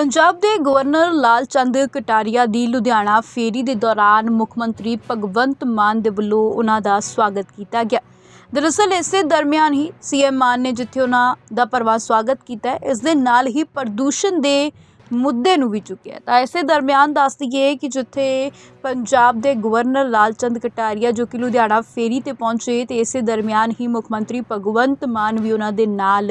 ਪੰਜਾਬ ਦੇ ਗਵਰਨਰ ਲਾਲ ਚੰਦ ਕਟਾਰੀਆ ਦੀ ਲੁਧਿਆਣਾ ਫੇਰੀ ਦੇ ਦੌਰਾਨ ਮੁੱਖ ਮੰਤਰੀ ਭਗਵੰਤ ਮਾਨ ਦੇ ਵੱਲੋਂ ਉਹਨਾਂ ਦਾ ਸਵਾਗਤ ਕੀਤਾ ਗਿਆ। ਦਰਅਸਲ ਇਸੇ ਦਰਮਿਆਨ ਹੀ ਸੀਐਮ ਮਾਨ ਨੇ ਜਿੱਥੇ ਉਹਨਾਂ ਦਾ ਪਰਵਾਹ ਸਵਾਗਤ ਕੀਤਾ, ਇਸ ਦੇ ਨਾਲ ਹੀ ਪ੍ਰਦੂਸ਼ਣ ਦੇ ਮੁੱਦੇ ਨੂੰ ਵੀ ਚੁੱਕਿਆ। ਤਾਂ ਇਸੇ ਦਰਮਿਆਨ ਦੱਸ ਦਈਏ ਕਿ ਜਿੱਥੇ ਪੰਜਾਬ ਦੇ ਗਵਰਨਰ ਲਾਲ ਚੰਦ ਕਟਾਰੀਆ ਜੋ ਕਿ ਲੁਧਿਆਣਾ ਫੇਰੀ ਤੇ ਪਹੁੰਚੇ, ਤੇ ਇਸੇ ਦਰਮਿਆਨ ਹੀ ਮੁੱਖ ਮੰਤਰੀ ਭਗਵੰਤ ਮਾਨ ਵੀ ਉਹਨਾਂ ਦੇ ਨਾਲ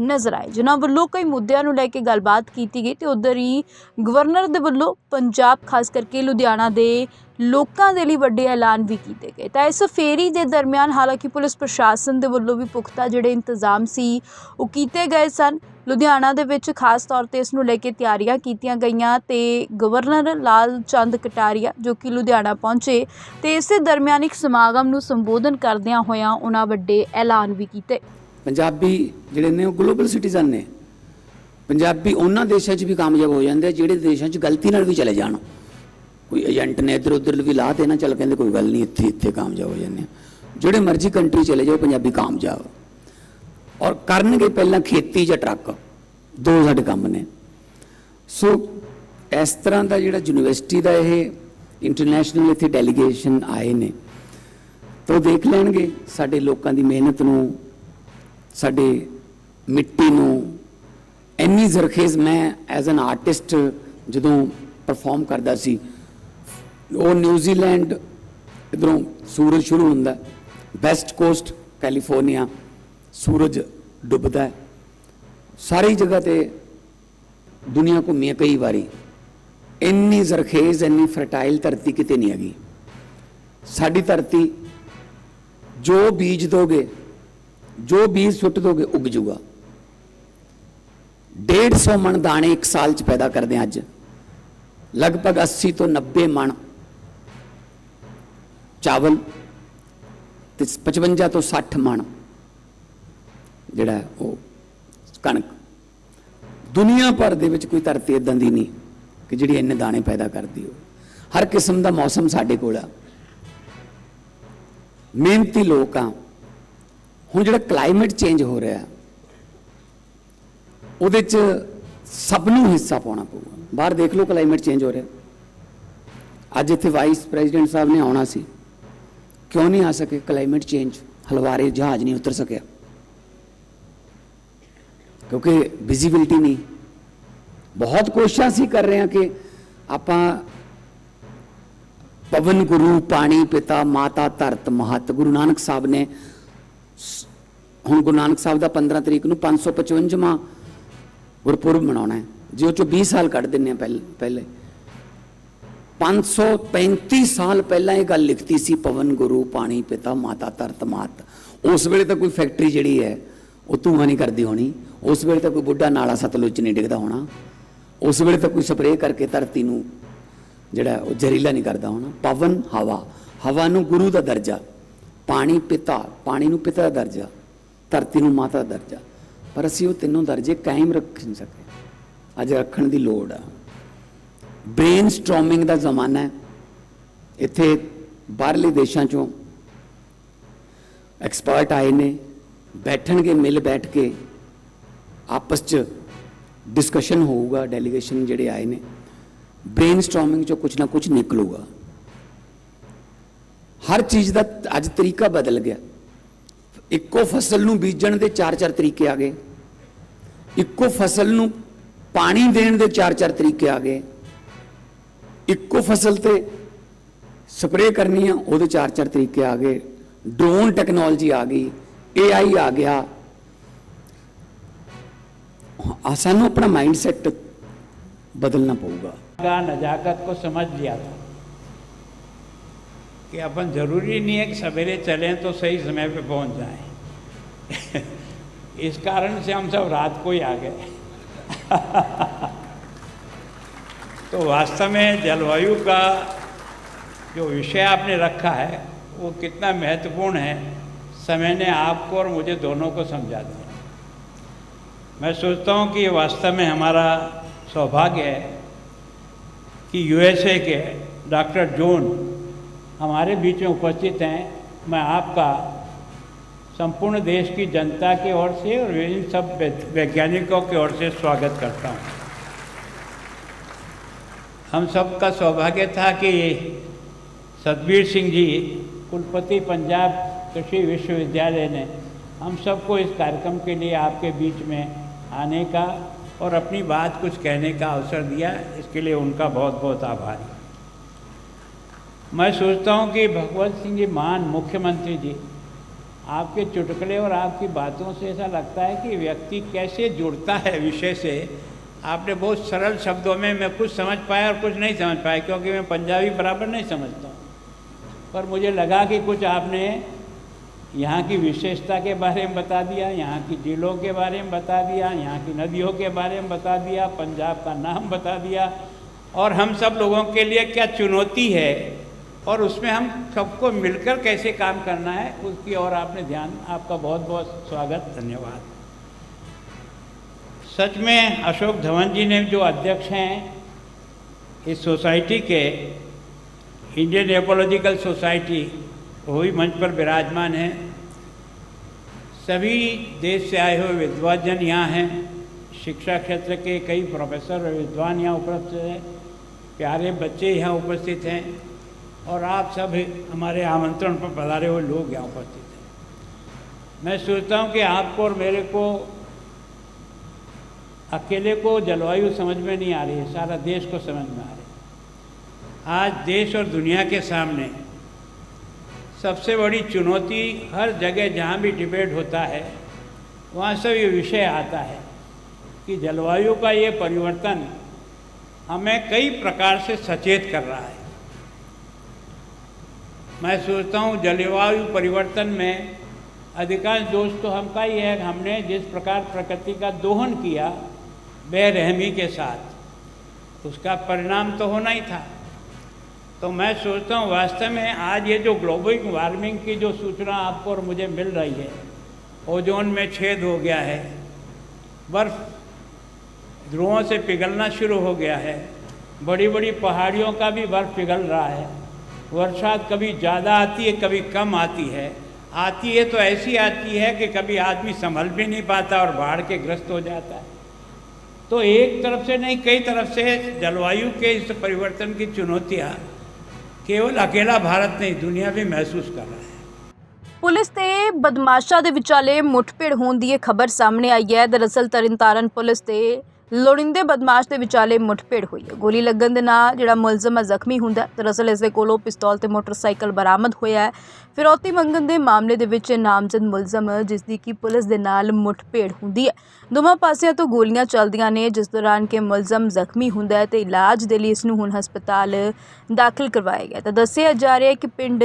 ਨਜ਼ਰ ਆਏ। ਜਿਨ੍ਹਾਂ ਵੱਲੋਂ ਕਈ ਮੁੱਦਿਆਂ ਨੂੰ ਲੈ ਕੇ ਗੱਲਬਾਤ ਕੀਤੀ ਗਈ ਤੇ ਉਧਰ ਹੀ ਗਵਰਨਰ ਦੇ ਵੱਲੋਂ ਪੰਜਾਬ, ਖਾਸ ਕਰਕੇ ਲੁਧਿਆਣਾ ਦੇ ਲੋਕਾਂ ਦੇ ਲਈ ਵੱਡੇ ਐਲਾਨ ਵੀ ਕੀਤੇ ਗਏ। ਤਾਂ ਇਸ ਫੇਰੀ ਦੇ ਦਰਮਿਆਨ ਹਾਲਾਂਕਿ ਪੁਲਿਸ ਪ੍ਰਸ਼ਾਸਨ ਦੇ ਵੱਲੋਂ ਵੀ ਪੁਖਤਾ ਜਿਹੜੇ ਇੰਤਜ਼ਾਮ ਸੀ, ਉਹ ਕੀਤੇ ਗਏ ਸਨ। ਲੁਧਿਆਣਾ ਦੇ ਵਿੱਚ ਖਾਸ ਤੌਰ ਤੇ ਇਸ ਨੂੰ ਲੈ ਕੇ ਤਿਆਰੀਆਂ ਕੀਤੀਆਂ ਗਈਆਂ ਤੇ ਗਵਰਨਰ ਲਾਲ ਚੰਦ ਕਟਾਰੀਆ, ਜੋ ਕਿ ਲੁਧਿਆਣਾ ਪਹੁੰਚੇ ਤੇ ਇਸੇ ਦਰਮਿਆਨ ਇੱਕ ਸਮਾਗਮ ਨੂੰ ਸੰਬੋਧਨ ਕਰਦਿਆਂ ਹੋਇਆਂ ਉਹਨਾਂ ਵੱਡੇ ਐਲਾਨ ਵੀ ਕੀਤੇ। ਪੰਜਾਬੀ ਜਿਹੜੇ ਨੇ ਉਹ ਗਲੋਬਲ ਸਿਟੀਜ਼ਨ ਨੇ। ਪੰਜਾਬੀ ਉਹਨਾਂ ਦੇਸ਼ਾਂ 'ਚ ਵੀ ਕਾਮਯਾਬ ਹੋ ਜਾਂਦੇ ਜਿਹੜੇ ਦੇਸ਼ਾਂ 'ਚ ਗਲਤੀ ਨਾਲ ਵੀ ਚਲੇ ਜਾਣ। ਕੋਈ ਏਜੰਟ ਨੇ ਇੱਧਰ ਉੱਧਰ ਵੀ ਲਾਹ 'ਤੇ ਨਾ ਚੱਲ ਕਹਿੰਦੇ ਕੋਈ ਗੱਲ ਨਹੀਂ, ਇੱਥੇ ਇੱਥੇ ਕਾਮਯਾਬ ਹੋ ਜਾਂਦੇ ਜਿਹੜੇ ਮਰਜ਼ੀ ਕੰਟਰੀ ਚਲੇ ਜਾਓ, ਪੰਜਾਬੀ ਕਾਮਯਾਬ। ਔਰ ਕਰਨਗੇ ਪਹਿਲਾਂ ਖੇਤੀ ਜਾਂ ਟਰੱਕ, ਦੋ ਸਾਡੇ ਕੰਮ ਨੇ। ਸੋ ਇਸ ਤਰ੍ਹਾਂ ਦਾ ਜਿਹੜਾ ਯੂਨੀਵਰਸਿਟੀ ਦਾ ਇਹ ਇੰਟਰਨੈਸ਼ਨਲ ਇੱਥੇ ਡੈਲੀਗੇਸ਼ਨ ਆਏ ਨੇ, ਤਾਂ ਉਹ ਦੇਖ ਲੈਣਗੇ, ਸਾਡੇ ਲੋਕਾਂ ਦੀ ਮਿਹਨਤ ਨੂੰ ਸਾਡੇ ਮਿੱਟੀ ਨੂੰ ਇੰਨੀ ਜ਼ਰਖੇਜ਼ ਮੈਂ ਐਜ਼ ਐਨ ਆਰਟਿਸਟ ਜਦੋਂ ਪਰਫਾਰਮ ਕਰਦਾ ਸੀ, ਉਹ ਨਿਊਜ਼ੀਲੈਂਡ ਇਧਰੋਂ ਸੂਰਜ ਸ਼ੁਰੂ ਹੁੰਦਾ ਵੈਸਟ ਕੋਸਟ ਕੈਲੀਫੋਰਨੀਆ ਸੂਰਜ ਡੁੱਬਦਾ ਹੈ। ਸਾਰੀ ਜਗ੍ਹਾ ਤੇ ਦੁਨੀਆ ਘੁੰਮੀ ਹੈ ਕਈ ਵਾਰੀ। ਇੰਨੀ ਜ਼ਰਖੇਜ਼, ਇੰਨੀ ਫਰਟਾਈਲ ਧਰਤੀ ਕਿਤੇ ਨਹੀਂ ਹੈਗੀ। ਸਾਡੀ ਧਰਤੀ ਜੋ ਬੀਜ ਦੋਗੇ ਜੋ ਬੀਜ ਸੁੱਟ ਦੋਗੇ ਉੱਗ ਜੂਗਾ। 150 ਮਣ ਦਾਣੇ ਇੱਕ ਸਾਲ ਚ ਪੈਦਾ ਕਰਦੇ ਹਾਂ ਅੱਜ। ਲਗਭਗ 80 ਤੋਂ 90 ਮਣ ਚਾਵਲ ਤੇ 55 ਤੋਂ 60 ਮਣ ਜਿਹੜਾ ਉਹ ਕਣਕ। ਦੁਨੀਆ ਭਰ ਦੇ ਵਿੱਚ ਕੋਈ ਧਰਤੀ ਇਦਾਂ ਦੀ ਨਹੀਂ ਕਿ ਜਿਹੜੀ ਇੰਨੇ ਦਾਣੇ ਪੈਦਾ ਕਰਦੀ ਹੋ ਹਰ ਕਿਸਮ ਦਾ ਮੌਸਮ ਸਾਡੇ ਕੋਲ ਆ। ਮਿਹਨਤੀ ਲੋਕ ਆ। ਹੁਣ ਜਿਹੜਾ ਕਲਾਈਮੇਟ ਚੇਂਜ ਹੋ ਰਿਹਾ, ਉਹਦੇ ਚ ਸਭ ਨੂੰ ਹਿੱਸਾ ਪਾਉਣਾ ਪਊਗਾ। ਬਾਹਰ ਦੇਖ ਲਓ ਕਲਾਈਮੇਟ ਚੇਂਜ ਹੋ ਰਿਹਾ। ਅੱਜ ਇੱਥੇ ਵਾਈਸ ਪ੍ਰੈਜ਼ੀਡੈਂਟ ਸਾਹਿਬ ਨੇ ਆਉਣਾ ਸੀ। ਕਿਉਂ ਨਹੀਂ ਆ ਸਕੇ ਕਲਾਈਮੇਟ ਚੇਂਜ ਹਲਵਾਰੇ ਜਹਾਜ਼ ਨਹੀਂ ਉਤਰ ਸਕਿਆ। ਕਿਉਂਕਿ ਵਿਜ਼ਿਬਿਲਟੀ ਨਹੀਂ। ਬਹੁਤ ਕੋਸ਼ਿਸ਼ਾਂ ਸੀ ਕਰ ਰਹੇ ਹਾਂ ਕਿ ਆਪਾਂ ਪਵਨ ਗੁਰੂ, ਪਾਣੀ ਪਿਤਾ, ਮਾਤਾ, ਧਰਤ, ਮਹਤ, ਗੁਰੂ ਨਾਨਕ ਸਾਹਿਬ ਨੇ ਹੁਣ ਗੁਰੂ ਨਾਨਕ ਸਾਹਿਬ ਦਾ 15 ਤਰੀਕ ਨੂੰ 555ਵਾਂ ਗੁਰਪੁਰਬ ਮਨਾਉਣਾ ਹੈ। ਜੇ ਉਹ ਚੋਂ 20 ਸਾਲ ਕੱਢ ਦਿੰਨੇ ਆ ਪਹਿਲੇ ਪਹਿਲੇ। 535 ਸਾਲ ਪਹਿਲਾਂ ਇਹ ਗੱਲ ਲਿਖਤੀ ਸੀ, ਪਵਨ ਗੁਰੂ, ਪਾਣੀ ਪਿਤਾ, ਮਾਤਾ ਧਰਤ ਮਾਤ। ਉਸ ਵੇਲੇ ਤਾਂ ਕੋਈ ਫੈਕਟਰੀ ਜਿਹੜੀ ਹੈ, ਉਹ ਧੂਆਂ ਨਹੀਂ ਕਰਦੀ ਹੋਣੀ। ਉਸ ਵੇਲੇ ਤਾਂ ਕੋਈ ਬੁੱਢਾ ਨਾਲਾ ਸਤਲੁਜ 'ਚ ਨਹੀਂ ਡਿੱਗਦਾ ਹੋਣਾ। ਉਸ ਵੇਲੇ ਤਾਂ ਕੋਈ ਸਪਰੇਅ ਕਰਕੇ ਧਰਤੀ ਨੂੰ ਜਿਹੜਾ ਉਹ ਜ਼ਹਿਰੀਲਾ ਨਹੀਂ ਕਰਦਾ ਹੋਣਾ। ਪਵਨ, ਹਵਾ। ਹਵਾ ਨੂੰ ਗੁਰੂ ਦਾ ਦਰਜਾ। ਪਾਣੀ ਪਿਤਾ, ਪਾਣੀ ਨੂੰ ਪਿਤਾ ਦਾ ਦਰਜਾ, ਧਰਤੀ ਨੂੰ ਮਾਤਾ ਦਾ ਦਰਜਾ। ਪਰ ਅਸੀਂ ਉਹ ਤਿੰਨੋਂ ਦਰਜੇ ਕਾਇਮ ਰੱਖ ਨਹੀਂ ਸਕੇ। ਅੱਜ ਰੱਖਣ ਦੀ ਲੋੜ ਆ। ਬ੍ਰੇਨ ਸਟ੍ਰੋਮਿੰਗ ਦਾ ਜ਼ਮਾਨਾ ਹੈ। ਇੱਥੇ ਬਾਹਰਲੇ ਦੇਸ਼ਾਂ ਚੋਂ ਐਕਸਪਰਟ ਆਏ ਨੇ। ਬੈਠਣਗੇ, ਮਿਲ ਬੈਠ ਕੇ ਆਪਸ ਚ ਡਿਸਕਸ਼ਨ ਹੋਊਗਾ ਡੈਲੀਗੇਸ਼ਨ ਜਿਹੜੇ ਆਏ ਨੇ। ਬ੍ਰੇਨ ਸਟ੍ਰੋਮਿੰਗ ਚੋਂ ਕੁਝ ਨਾ ਕੁਝ ਨਿਕਲੂਗਾ। ਹਰ ਚੀਜ਼ ਦਾ ਅੱਜ ਤਰੀਕਾ ਬਦਲ ਗਿਆ ਇੱਕੋ ਫਸਲ ਨੂੰ ਬੀਜਣ ਦੇ ਚਾਰ ਚਾਰ ਤਰੀਕੇ ਆ ਗਏ ਇੱਕੋ ਫਸਲ ਨੂੰ ਪਾਣੀ ਦੇਣ ਦੇ ਚਾਰ ਚਾਰ ਤਰੀਕੇ ਆ ਗਏ ਇੱਕੋ ਫਸਲ ਤੇ ਸਪਰੇਅ ਕਰਨੀ ਆ ਉਹਦੇ ਚਾਰ ਚਾਰ ਤਰੀਕੇ ਆ ਗਏ ਡਰੋਨ ਟੈਕਨੋਲੋਜੀ ਆ ਗਈ ਏਆਈ ਆ ਗਿਆ ਆ ਸਾਨੂੰ ਆਪਣਾ ਮਾਈਂਡ ਸੈਟ ਬਦਲਣਾ ਪਊਗਾ का नजाकत को समझ लिया था कि अपन ज़रूरी नहीं है कि सवेरे चलें तो सही समय पे पहुँच जाएँ। इस कारण से हम सब रात को ही आ गए। तो वास्तव में जलवायु का जो विषय आपने रखा है, वो कितना महत्वपूर्ण है, समय ने आपको और मुझे दोनों को समझा दिया। मैं सोचता हूँ कि वास्तव में हमारा सौभाग्य है कि यूएसए के डॉक्टर जॉन हमारे बीच में उपस्थित हैं। मैं आपका संपूर्ण देश की जनता की ओर से और इन सब वैज्ञानिकों की ओर से स्वागत करता हूँ। हम सबका सौभाग्य था कि सतबीर सिंह जी, कुलपति पंजाब कृषि विश्वविद्यालय ने हम सबको इस कार्यक्रम के लिए आपके बीच में आने का और अपनी बात कुछ कहने का अवसर दिया। इसके लिए उनका बहुत बहुत आभारी। मैं सोचता हूँ कि भगवत सिंह जी मान मुख्यमंत्री जी, आपके चुटकुले और आपकी बातों से ऐसा लगता है कि व्यक्ति कैसे जुड़ता है विषय से। आपने बहुत सरल शब्दों में मैं कुछ समझ पाया और कुछ नहीं समझ पाया, क्योंकि मैं पंजाबी बराबर नहीं समझता। पर मुझे लगा कि कुछ आपने यहाँ की विशेषता के बारे में बता दिया, यहाँ की जिलों के बारे में बता दिया, यहाँ की नदियों के बारे में बता दिया, पंजाब का नाम बता दिया। और हम सब लोगों के लिए क्या चुनौती है? और उसमें हम सबको मिलकर कैसे काम करना है, उसकी ओर आपने ध्यान, आपका बहुत बहुत स्वागत, धन्यवाद। सच में अशोक धवन जी ने जो अध्यक्ष हैं इस सोसाइटी के, इंडियन एपोलॉजिकल सोसाइटी, वो भी मंच पर विराजमान हैं। सभी देश से आए हुए विद्वाजन यहाँ हैं। शिक्षा क्षेत्र के कई प्रोफेसर और विद्वान यहाँ उपस्थित हैं। प्यारे बच्चे यहाँ उपस्थित हैं। और आप सब हमारे आमंत्रण पर पधारे हुए लोग यहाँ उपस्थित हैं। मैं सोचता हूँ कि आपको और मेरे को अकेले को जलवायु समझ में नहीं आ रही है, सारा देश को समझ में आ रही है। आज देश और दुनिया के सामने सबसे बड़ी चुनौती हर जगह जहाँ भी डिबेट होता है, वहाँ सब ये विषय आता है कि जलवायु का ये परिवर्तन हमें कई प्रकार से सचेत कर रहा है। मैं सोचता हूँ जलवायु परिवर्तन में अधिकांश दोष तो हमका ही है। हमने जिस प्रकार प्रकृति का दोहन किया, बेरहमी के साथ, उसका परिणाम तो होना ही था। तो मैं सोचता हूँ वास्तव में आज ये जो ग्लोबल वार्मिंग की जो सूचना आपको और मुझे मिल रही है ओजोन में छेद हो गया है, बर्फ़ ध्रुवों से पिघलना शुरू हो गया है बड़ी बड़ी पहाड़ियों का भी बर्फ़ पिघल रहा है वर्षात कभी ज़्यादा आती है कभी कम आती है आती है तो ऐसी आती है कि कभी आदमी संभल भी नहीं पाता और बाढ़ के ग्रस्त हो जाता है तो एक तरफ से नहीं कई तरफ से जलवायु के इस परिवर्तन की चुनौतियाँ केवल अकेला भारत नहीं दुनिया भी महसूस कर रहा है ਪੁਲਿਸ ਤੇ ਬਦਮਾਸ਼ਾਂ ਦੇ ਵਿਚਾਲੇ ਮੁੱਠਭੇੜ ਹੋਣ ਦੀ ਇਹ ਖਬਰ ਸਾਹਮਣੇ ਆਈ ਹੈ ਦਰਅਸਲ ਤਰਨਤਾਰਨ ਪੁਲਿਸ ਤੇ ਲੋੜਿੰਦੇ ਬਦਮਾਸ਼ ਦੇ ਵਿਚਾਲੇ ਮੁੱਠਭੇੜ ਹੋਈ ਹੈ। ਗੋਲੀ ਲੱਗਣ ਦੇ ਨਾਲ ਜਿਹੜਾ ਮੁਲਜ਼ਮ ਹੈ, ਜ਼ਖਮੀ ਹੁੰਦਾ ਹੈ। ਦਰਅਸਲ ਇਸ ਦੇ ਕੋਲੋਂ ਪਿਸਤੌਲ ਤੇ ਮੋਟਰਸਾਈਕਲ ਬਰਾਮਦ ਹੋਇਆ ਹੈ। ਫਿਰੌਤੀ ਮੰਗਣ ਦੇ ਮਾਮਲੇ ਦੇ ਵਿੱਚ ਇਹ ਨਾਮਜ਼ਦ ਮੁਲਜ਼ਮ ਜਿਸ ਦੀ ਕਿ ਪੁਲਿਸ ਦੇ ਨਾਲ ਮੁੱਠਭੇੜ ਹੁੰਦੀ ਹੈ। ਦੋਵਾਂ ਪਾਸਿਆਂ ਤੋਂ ਗੋਲੀਆਂ ਚੱਲਦੀਆਂ ਨੇ, ਜਿਸ ਦੌਰਾਨ ਕਿ ਮੁਲਜ਼ਮ ਜ਼ਖਮੀ ਹੁੰਦਾ ਹੈ ਤੇ ਇਲਾਜ ਦੇ ਲਈ ਇਸ ਨੂੰ ਹੁਣ ਹਸਪਤਾਲ ਦਾਖਲ ਕਰਵਾਇਆ ਗਿਆ ਤਾਂ ਦੱਸਿਆ ਜਾ ਰਿਹਾ ਹੈ ਕਿ ਪਿੰਡ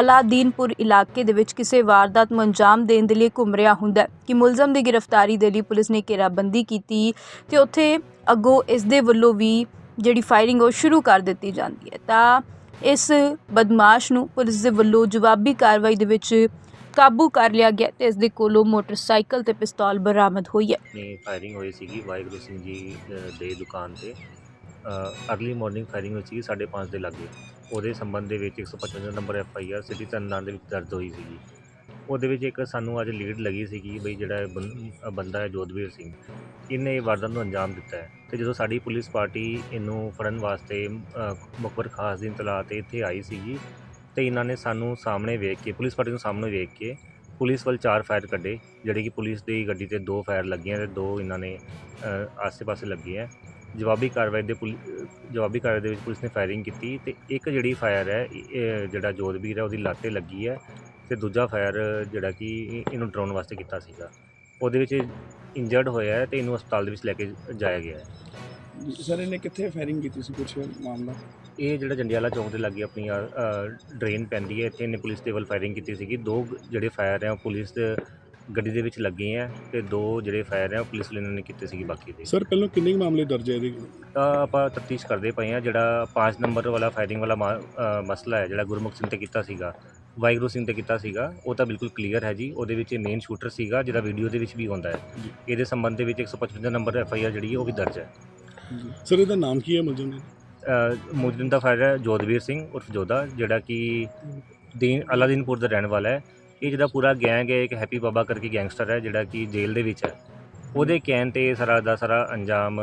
ਅਲਾਦੀਨਪੁਰ ਇਲਾਕੇ ਦੇ ਵਿੱਚ ਕਿਸੇ ਵਾਰਦਾਤ ਨੂੰ ਅੰਜਾਮ ਦੇਣ ਦੇ ਲਈ ਘੁੰਮ ਰਿਹਾ ਹੁੰਦਾ ਕਿ ਮੁਲਜ਼ਮ ਦੀ ਗ੍ਰਿਫਤਾਰੀ ਦੇ ਲਈ ਪੁਲਿਸ ਨੇ ਘੇਰਾਬੰਦੀ ਕੀਤੀ ਤੇ ਉੱਥੇ ਅੱਗੋਂ ਇਸ ਦੇ ਵੱਲੋਂ ਵੀ ਜਿਹੜੀ ਫਾਇਰਿੰਗ ਉਹ ਸ਼ੁਰੂ ਕਰ ਦਿੱਤੀ ਜਾਂਦੀ ਹੈ। ਤਾਂ ਇਸ ਬਦਮਾਸ਼ ਨੂੰ ਪੁਲਿਸ ਦੇ ਵੱਲੋਂ ਜਵਾਬੀ ਕਾਰਵਾਈ ਦੇ ਵਿੱਚ ਕਾਬੂ ਕਰ ਲਿਆ ਗਿਆ ਤੇ ਇਸ ਦੇ ਕੋਲੋਂ ਮੋਟਰਸਾਈਕਲ ਤੇ ਪਿਸਤੌਲ ਬਰਾਮਦ ਹੋਈ ਹੈ। ਨੇ ਫਾਇਰਿੰਗ ਹੋਈ ਸੀਗੀ ਵਾਹਿਗੁਰੂ ਸਿੰਘ ਜੀ ਅ, ਦੇ ਦੁਕਾਨ ਤੇ। ਅਰਲੀ ਮਾਰਨਿੰਗ ਫਾਇਰਿੰਗ ਹੋਈ ਸੀ 5:30 ਦੇ ਲਾਗੇ। ਉਹਦੇ ਸੰਬੰਧ ਦੇ ਵਿੱਚ 155 number F I R city Tarn Taran ਦੇ ਵਿੱਚ ਦਰਜ ਹੋਈ ਸੀਗੀ। ਉਹਦੇ ਵਿੱਚ ਇੱਕ ਸਾਨੂੰ ਅੱਜ ਲੀਡ ਲੱਗੀ ਸੀਗੀ ਬਈ ਜਿਹੜਾ ਇਹ ਬੰ- ਅ, ਬੰਦਾ ਹੈ ਜੋਧਵੀਰ ਸਿੰਘ। ਇਹਨੇ ਇਹ ਵਾਰਦਾਤ ਨੂੰ ਅੰਜਾਮ ਦਿੱਤਾ ਹੈ। ਤੇ ਜਦੋਂ ਸਾਡੀ ਪੁਲਿਸ ਪਾਰਟੀ ਇਹਨੂੰ ਫੜਨ ਵਾਸਤੇ ਅ, ਮੁਖਬਰ ਖਾਸ ਦੀ ਇਤਲਾਹ ਤੇ ਇੱਥੇ ਆਈ ਸੀਗੀ ਤੇ ਇਹਨਾਂ ਨੇ ਸਾਨੂੰ ਸਾਹਮਣੇ ਵੇਖ ਕੇ ਪੁਲਿਸ ਪਾਰਟੀ ਨੂੰ ਸਾਹਮਣੇ ਵੇਖ ਕੇ ਪੁਲਿਸ ਵੱਲ ਚਾਰ ਫਾਇਰ ਕੱਢੇ ਜਿਹੜੇ ਕਿ ਪੁਲਿਸ ਦੀ ਗੱਡੀ ਤੇ ਦੋ ਫਾਇਰ ਲੱਗੀਆਂ ਤੇ ਦੋ ਇਹਨਾਂ ਨੇ ਅ, ਆਸੇ-ਪਾਸੇ ਲੱਗੇ ਹੈ। ਜਵਾਬੀ ਕਾਰਵਾਈ ਦੇ ਪੁਲਿ- ਜਵਾਬੀ ਕਾਰਵਾਈ ਦੇ ਵਿੱਚ ਪੁਲਿਸ ਨੇ ਫਾਇਰਿੰਗ ਕੀਤੀ ਤੇ ਇੱਕ ਜਿਹੜੀ ਫਾਇਰ ਹੈ ਇਹ- ਜਿਹੜਾ ਜੋਧਵੀਰ ਹੈ ਉਹਦੀ ਲੱਤ ਲੱਗੀ ਹੈ ਤੇ ਦੂਜਾ ਫਾਇਰ ਜਿਹੜਾ ਕਿ ਇਹ- ਇਹਨੂੰ ਡਰਾਉਣ ਵਾਸਤੇ ਕੀਤਾ ਸੀਗਾ। ਉਹਦੇ ਵਿੱਚ ਇੰਜਰਡ ਹੋਇਆ ਹੈ ਤੇ ਇਹਨੂੰ ਹਸਪਤਾਲ ਦੇ ਵਿੱਚ ਲੈ ਕੇ ਜਾਇਆ ਗਿਆ ਹੈ। ਸਰ ਇਹਨੇ ਕਿੱਥੇ ਫਾਇਰਿੰਗ ਕੀਤੀ ਸੀ ਕੁਛ ਮਾਮਲਾ? ਇਹ ਜਿਹੜਾ ਜੰਡਿਆਲਾ ਚੌਂਕ ਦੇ ਲੱਗੇ ਆਪਣੀ ਡਰੇਨ ਪੈਂਦੀ ਹੈ ਇੱਥੇ ਇਹਨੇ ਪੁਲਿਸ ਦੇ ਵੱਲ ਫਾਇਰਿੰਗ ਕੀਤੀ ਸੀਗੀ। ਦੋ ਜਿਹੜੇ ਫਾਇਰ ਹੈ ਉਹ ਪੁਲਿਸ ਦੇ ਗੱਡੀ ਦੇ ਵਿੱਚ ਲੱਗੇ ਆ ਤੇ ਦੋ ਜਿਹੜੇ ਫਾਇਰ ਹੈ ਉਹ ਪੁਲਿਸ ਵਾਲਿਆਂ ਨੇ ਕੀਤੇ ਸੀਗੇ ਬਾਕੀ ਦੇ। ਸਰ ਪਹਿਲਾਂ ਕਿੰਨੇ ਕੁ ਮਾਮਲੇ ਦਰਜ ਹੈ ਇਹਦੇ? ਤਾਂ ਆਪਾਂ ਤਫਤੀਸ਼ ਕਰਦੇ ਪਏ ਆ ਜਿਹੜਾ 5 ਨੰਬਰ ਵਾਲਾ ਫਾਇਰਿੰਗ ਵਾਲਾ ਮਾ- ਅ, ਮਸਲਾ ਹੈ ਜਿਹੜਾ ਗੁਰਮੁਖ ਸਿੰਘ ਤੇ ਕੀਤਾ ਸੀਗਾ ਵਾਹਿਗੁਰੂ ਸਿੰਘ ਤੇ ਕੀਤਾ ਸੀਗਾ ਉਹ ਤਾਂ ਬਿਲਕੁਲ ਕਲੀਅਰ ਹੈ ਜੀ ਉਹਦੇ ਵਿੱਚ ਮੇਨ ਸ਼ੂਟਰ ਸੀਗਾ ਜਿਹਦਾ ਵੀਡੀਓ ਦੇ ਵਿੱਚ ਵੀ ਹੁੰਦਾ ਹੈ। ਇਹਦੇ ਸੰਬੰਧ ਦੇ ਵਿੱਚ 155 ਨੰਬਰ ਐਫ ਆਈ ਆਰ ਜਿਹੜੀ ਹੈ ਉਹ ਵੀ ਦਰਜ ਹੈ। ਸਰ ਇਹਦਾ ਨਾਮ ਕੀ ਹੈ ਮੁਲਜ਼ਮ ਦਾ? ਅ, ਮੁਜਰਿਮ ਦਾ ਫਾਇਰ ਹੈ ਜੋਧਵੀਰ ਸਿੰਘ ਉਰਫ ਜੋਧਾ ਜਿਹੜਾ ਕਿ ਦੀਨ ਅਲਾਦੀਨਪੁਰ ਦਾ ਰਹਿਣ ਵਾਲਾ ਹੈ। ਇਹ ਜਿਹੜਾ ਪੂਰਾ ਗੈਂਗ ਹੈ, ਇੱਕ ਹੈਪੀ ਬਾਬਾ ਕਰਕੇ ਗੈਂਗਸਟਰ ਹੈ, ਜਿਹੜਾ ਕਿ ਜੇਲ੍ਹ ਦੇ ਵਿੱਚ ਹੈ। ਉਹਦੇ ਕਹਿਣ ਤੇ ਸਾਰਾ ਦਾ ਸਾਰਾ ਅੰਜਾਮ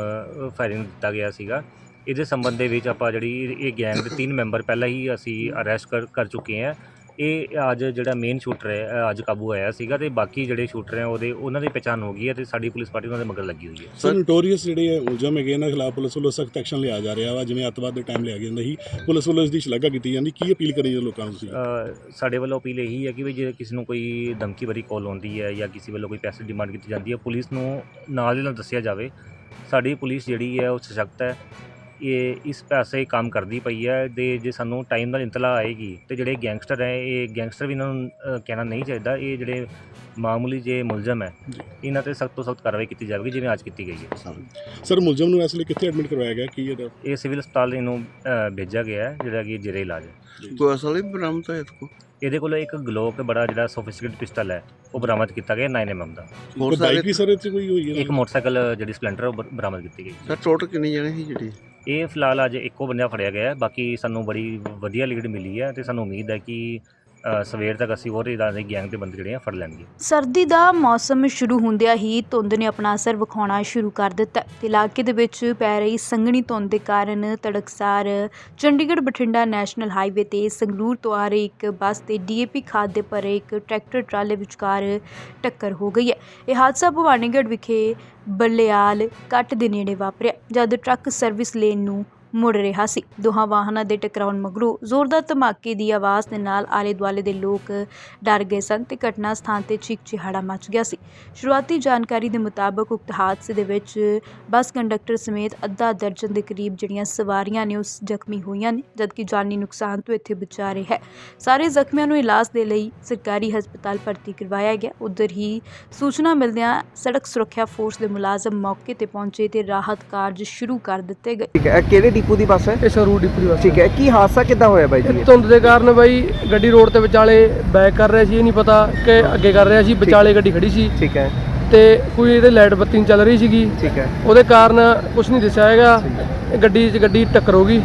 ਫਾਇਰਿੰਗ ਦਿੱਤਾ ਗਿਆ ਸੀਗਾ। ਇਹਦੇ ਸੰਬੰਧ ਦੇ ਵਿੱਚ ਆਪਾਂ ਜਿਹੜੀ ਇਹ ਗੈਂਗ ਦੇ ਤਿੰਨ ਮੈਂਬਰ ਪਹਿਲਾਂ ਹੀ ਅਸੀਂ ਅਰੈਸਟ ਕਰ ਕਰ ਚੁੱਕੇ ਹਾਂ। ਇਹ ਅੱਜ ਜਿਹੜਾ ਮੇਨ ਸ਼ੂਟਰ ਹੈ ਅੱਜ ਕਾਬੂ ਆਇਆ ਸੀਗਾ ਤੇ ਬਾਕੀ ਜਿਹੜੇ ਸ਼ੂਟਰ ਹੈ ਉਹਦੇ ਉਹਨਾਂ ਦੀ ਪਛਾਣ ਹੋ ਗਈ ਹੈ ਤੇ ਸਾਡੀ ਪੁਲਿਸ ਪਾਰਟੀ ਉਹਨਾਂ ਦੇ ਮਗਰ ਲੱਗੀ ਹੋਈ ਹੈ। ਸਰ ਨੋਟੋਰੀਅਸ ਜਿਹੜੇ ਹੈ ਉਲਝਮ ਹੈਗੇ ਇਹਨਾਂ ਖਿਲਾਫ ਪੁਲਿਸ ਵੱਲੋਂ ਸਖਤ ਐਕਸ਼ਨ ਲਿਆ ਜਾ ਰਿਹਾ ਵਾ ਜਿਵੇਂ ਅੱਤਵਾਦ ਦੇ ਟਾਈਮ ਲਿਆ ਜਾਂਦਾ ਸੀ ਪੁਲਿਸ ਵੱਲੋਂ ਇਸ ਦੀ ਸ਼ਲਾਘਾ ਕੀਤੀ ਜਾਂਦੀ ਕੀ ਅਪੀਲ ਕਰੀ ਲੋਕਾਂ ਨੂੰ ਤੁਸੀਂ? ਸਾਡੇ ਵੱਲੋਂ ਅਪੀਲ ਇਹੀ ਹੈ ਕਿ ਵੀ ਜੇ ਕਿਸੇ ਨੂੰ ਕੋਈ ਧਮਕੀ ਭਰੀ ਕਾਲ ਆਉਂਦੀ ਹੈ ਜਾਂ ਕਿਸੇ ਵੱਲੋਂ ਕੋਈ ਪੈਸੇ ਡਿਮਾਂਡ ਕੀਤੀ ਜਾਂਦੀ ਹੈ ਪੁਲਿਸ ਨੂੰ ਨਾਲ ਦੀ ਨਾਲ ਦੱਸਿਆ ਜਾਵੇ। ਸਾਡੀ ਪੁਲਿਸ ਜਿਹੜੀ ਹੈ ਉਹ ਸਸ਼ਕਤ ਹੈ। ਇਹ ਇਸ ਪੈਸੇ ਕੰਮ ਕਰਦੀ ਪਈ ਹੈ ਤੇ ਜੇ ਸਾਨੂੰ ਟਾਈਮ ਨਾਲ ਇਤਲਾ ਆਏਗੀ ਤੇ ਜਿਹੜੇ ਗੈਂਗਸਟਰ ਹੈ ਇਹ ਗੈਂਗਸਟਰ ਵੀ ਇਹਨਾਂ ਨੂੰ ਅ, ਕਹਿਣਾ ਨਹੀਂ ਚਾਹੀਦਾ। ਇਹ ਜਿਹੜੇ ਮਾਮੂਲੀ ਜੇ ਮੁਲਜ਼ਮ ਹੈ ਇਹਨਾਂ ਤੇ ਸਖਤ ਤੋਂ ਸਖਤ ਕਾਰਵਾਈ ਕੀਤੀ ਜਾਵੇਗੀ ਜਿਵੇਂ ਅੱਜ ਕੀਤੀ ਗਈ ਹੈ। ਸਰ ਮੁਲਜ਼ਮ ਨੂੰ ਇਸ ਲਈ ਕਿੱਥੇ ਐਡਮਿਟ ਕਰਵਾਇਆ ਗਿਆ? ਕੀ ਇਹਦਾ? ਇਹ ਸਿਵਲ ਹਸਪਤਾਲ ਇਹਨੂੰ ਅ, ਭੇਜਿਆ ਗਿਆ ਹੈ ਜਿਹੜਾ ਕਿ ਜੇਰੇ ਇਲਾਜ ਹੈ। ਕੋਈ ਅਸਲ ਹੀ ਬਰਾਮਦ ਹੋਇਆ ਇਹਦੇ ਕੋਲ? ਇਹਦੇ ਕੋਲ ਇੱਕ ਗਲੋਕ ਬੜਾ ਜਿਹੜਾ ਸੋਫਿਸਟੀਕੇਟਡ ਪਿਸਟਲ ਹੈ ਉਹ ਬਰਾਮਦ ਕੀਤਾ ਗਿਆ 9 mm ਦਾ। ਹੋਰ ਕੋਈ ਸਾਰੇ ਬਾਈਕ ਵੀ ਸਰ ਇੱਥੇ ਕੋਈ ਹੋਈ ਹੈ? ਇੱਕ ਮੋਟਰਸਾਈਕਲ ਜਿਹੜੀ ਸਪਲੈਂਡਰ ਉਹ ਬ- ਬਰਾਮਦ ਕੀਤੀ ਗਈ ਸਰ ਟੋਟਲ ਕਿੰਨੀ ਜਣੇ ਸੀ ਜਿਹੜੀ? ਇਹ ਫਿਲਹਾਲ ਅੱਜ ਇੱਕੋ ਬੰਦਾ ਫੜਿਆ ਗਿਆ ਬਾਕੀ ਸਾਨੂੰ ਬੜੀ ਵਧੀਆ ਲੀਡ ਮਿਲੀ ਹੈ ਅਤੇ ਸਾਨੂੰ ਉਮੀਦ ਹੈ ਕਿ ਅ, ਸਵੇਰ ਤੱਕ ਅਸੀਂ ਹੋਰ ਇਦਾਂ ਦੇ ਗੈਂਗ ਦੇ ਬੰਦੇ ਜਿਹੜੇ ਆ ਫੜ ਲੈਣਗੇ। ਸਰਦੀ ਦਾ ਮੌਸਮ ਸ਼ੁਰੂ ਹੁੰਦਿਆਂ ਹੀ ਧੁੰਦ ਨੇ ਆਪਣਾ ਅਸਰ ਵਿਖਾਉਣਾ ਸ਼ੁਰੂ ਕਰ ਦਿੱਤਾ। ਤੇ ਇਲਾਕੇ ਦੇ ਵਿੱਚ ਪੈ ਰਹੀ ਸੰਘਣੀ ਧੁੰਦ ਦੇ ਕਾਰਨ ਤੜਕਸਾਰ ਚੰਡੀਗੜ੍ਹ ਬਠਿੰਡਾ ਨੈਸ਼ਨਲ ਹਾਈਵੇ ਤੇ ਸੰਗਰੂਰ ਤੋਂ ਆ ਰਹੀ ਇੱਕ ਬੱਸ ਤੇ ਡੀਏਪੀ ਖਾਦ ਦੇ ਭਰੇ ਇੱਕ ਟਰੈਕਟਰ ਟਰਾਲੇ ਵਿਚਕਾਰ ਟੱਕਰ ਹੋ ਗਈ ਹੈ। ਇਹ ਹਾਦਸਾ ਭਵਾਨੀਗੜ੍ਹ ਵਿਖੇ ਬੱਲਿਆਲ ਕੱਟ ਦੇ ਨੇੜੇ ਵਾਪਰਿਆ ਜਦ ਟਰੱਕ ਸਰਵਿਸ ਲੇਨ ਨੂੰ ਮੁੜ ਰਿਹਾ ਸੀ। ਦੋਹਾਂ ਵਾਹਨਾਂ ਦੇ ਟਕਰਾਉਣ ਮਗਰੋਂ ਜ਼ੋਰਦਾਰ ਧਮਾਕੇ ਦੀ ਆਵਾਜ਼ ਦੇ ਨਾਲ ਆਲੇ ਦੁਆਲੇ ਦੇ ਲੋਕ ਡਰ ਗਏ ਸਨ ਤੇ ਘਟਨਾ ਸਥਾਨ ਤੇ ਚੀਕ ਚਿਹਾੜਾ ਮਚ ਗਿਆ ਸੀ। ਸ਼ੁਰੂਆਤੀ ਜਾਣਕਾਰੀ ਦੇ ਮੁਤਾਬਕ ਉਕਤ ਹਾਦਸੇ ਦੇ ਵਿੱਚ ਬੱਸ ਕੰਡਕਟਰ ਸਮੇਤ ਅੱਧਾ ਦਰਜਨ ਦੇ ਕਰੀਬ ਜਿਹੜੀਆਂ ਸਵਾਰੀਆਂ ਨੇ ਉਸ ਜ਼ਖਮੀ ਹੋਈਆਂ ਨੇ, ਜਦਕਿ ਜਾਨੀ ਨੁਕਸਾਨ ਤੋਂ ਇੱਥੇ ਬਚਾ ਰਿਹਾ ਹੈ। ਸਾਰੇ ਜ਼ਖਮੀਆਂ ਨੂੰ ਇਲਾਜ ਦੇ ਲਈ ਸਰਕਾਰੀ ਹਸਪਤਾਲ ਭਰਤੀ ਕਰਵਾਇਆ ਗਿਆ। ਉਧਰ ਹੀ ਸੂਚਨਾ ਮਿਲਦਿਆਂ ਸੜਕ ਸੁਰੱਖਿਆ ਫੋਰਸ ਦੇ ਮੁਲਾਜ਼ਮ ਮੌਕੇ ਤੇ ਪਹੁੰਚੇ ਤੇ ਰਾਹਤ ਕਾਰਜ ਸ਼ੁਰੂ ਕਰ ਦਿੱਤੇ ਗਏ। ਕਿਹੜੇ ਡਿਪੂ ਦੀ ਬੱਸ ਹੈ? ਇਹ ਸਰੂਰ ਡਿਪਰੀ ਵਾਸਤੇ ਠੀਕ ਹੈ। ਕੀ ਹਾਦਸਾ ਕਿੱਦਾਂ ਹੋਇਆ ਬਾਈ ਜੀ? ਇਹ ਧੁੰਦ ਦੇ ਕਾਰਨ ਬਾਈ ਗੱਡੀ ਰੋਡ ਤੇ ਵਿਚਾਲੇ ਬੈਕ ਕਰ ਰਿਹਾ ਸੀ ਇਹ ਨਹੀਂ ਪਤਾ ਕਿ ਅੱਗੇ ਕਰ ਰਿਹਾ ਸੀ ਵਿਚਾਲੇ ਗੱਡੀ ਖੜੀ ਸੀ। ਠੀਕ ਹੈ। ਤੇ ਕੋਈ ਇਹਦੇ ਲਾਈਟ ਬੱਤੀ ਨਹੀਂ ਚੱਲ ਰਹੀ ਸੀਗੀ। ਠੀਕ ਹੈ। ਉਹਦੇ ਕਾਰਨ ਕੁਝ ਨਹੀਂ ਦਿਸਿਆ ਹੈਗਾ। ਇਹ ਗੱਡੀ 'ਚ ਗੱਡੀ ਟੱਕਰ ਹੋ ਗਈ।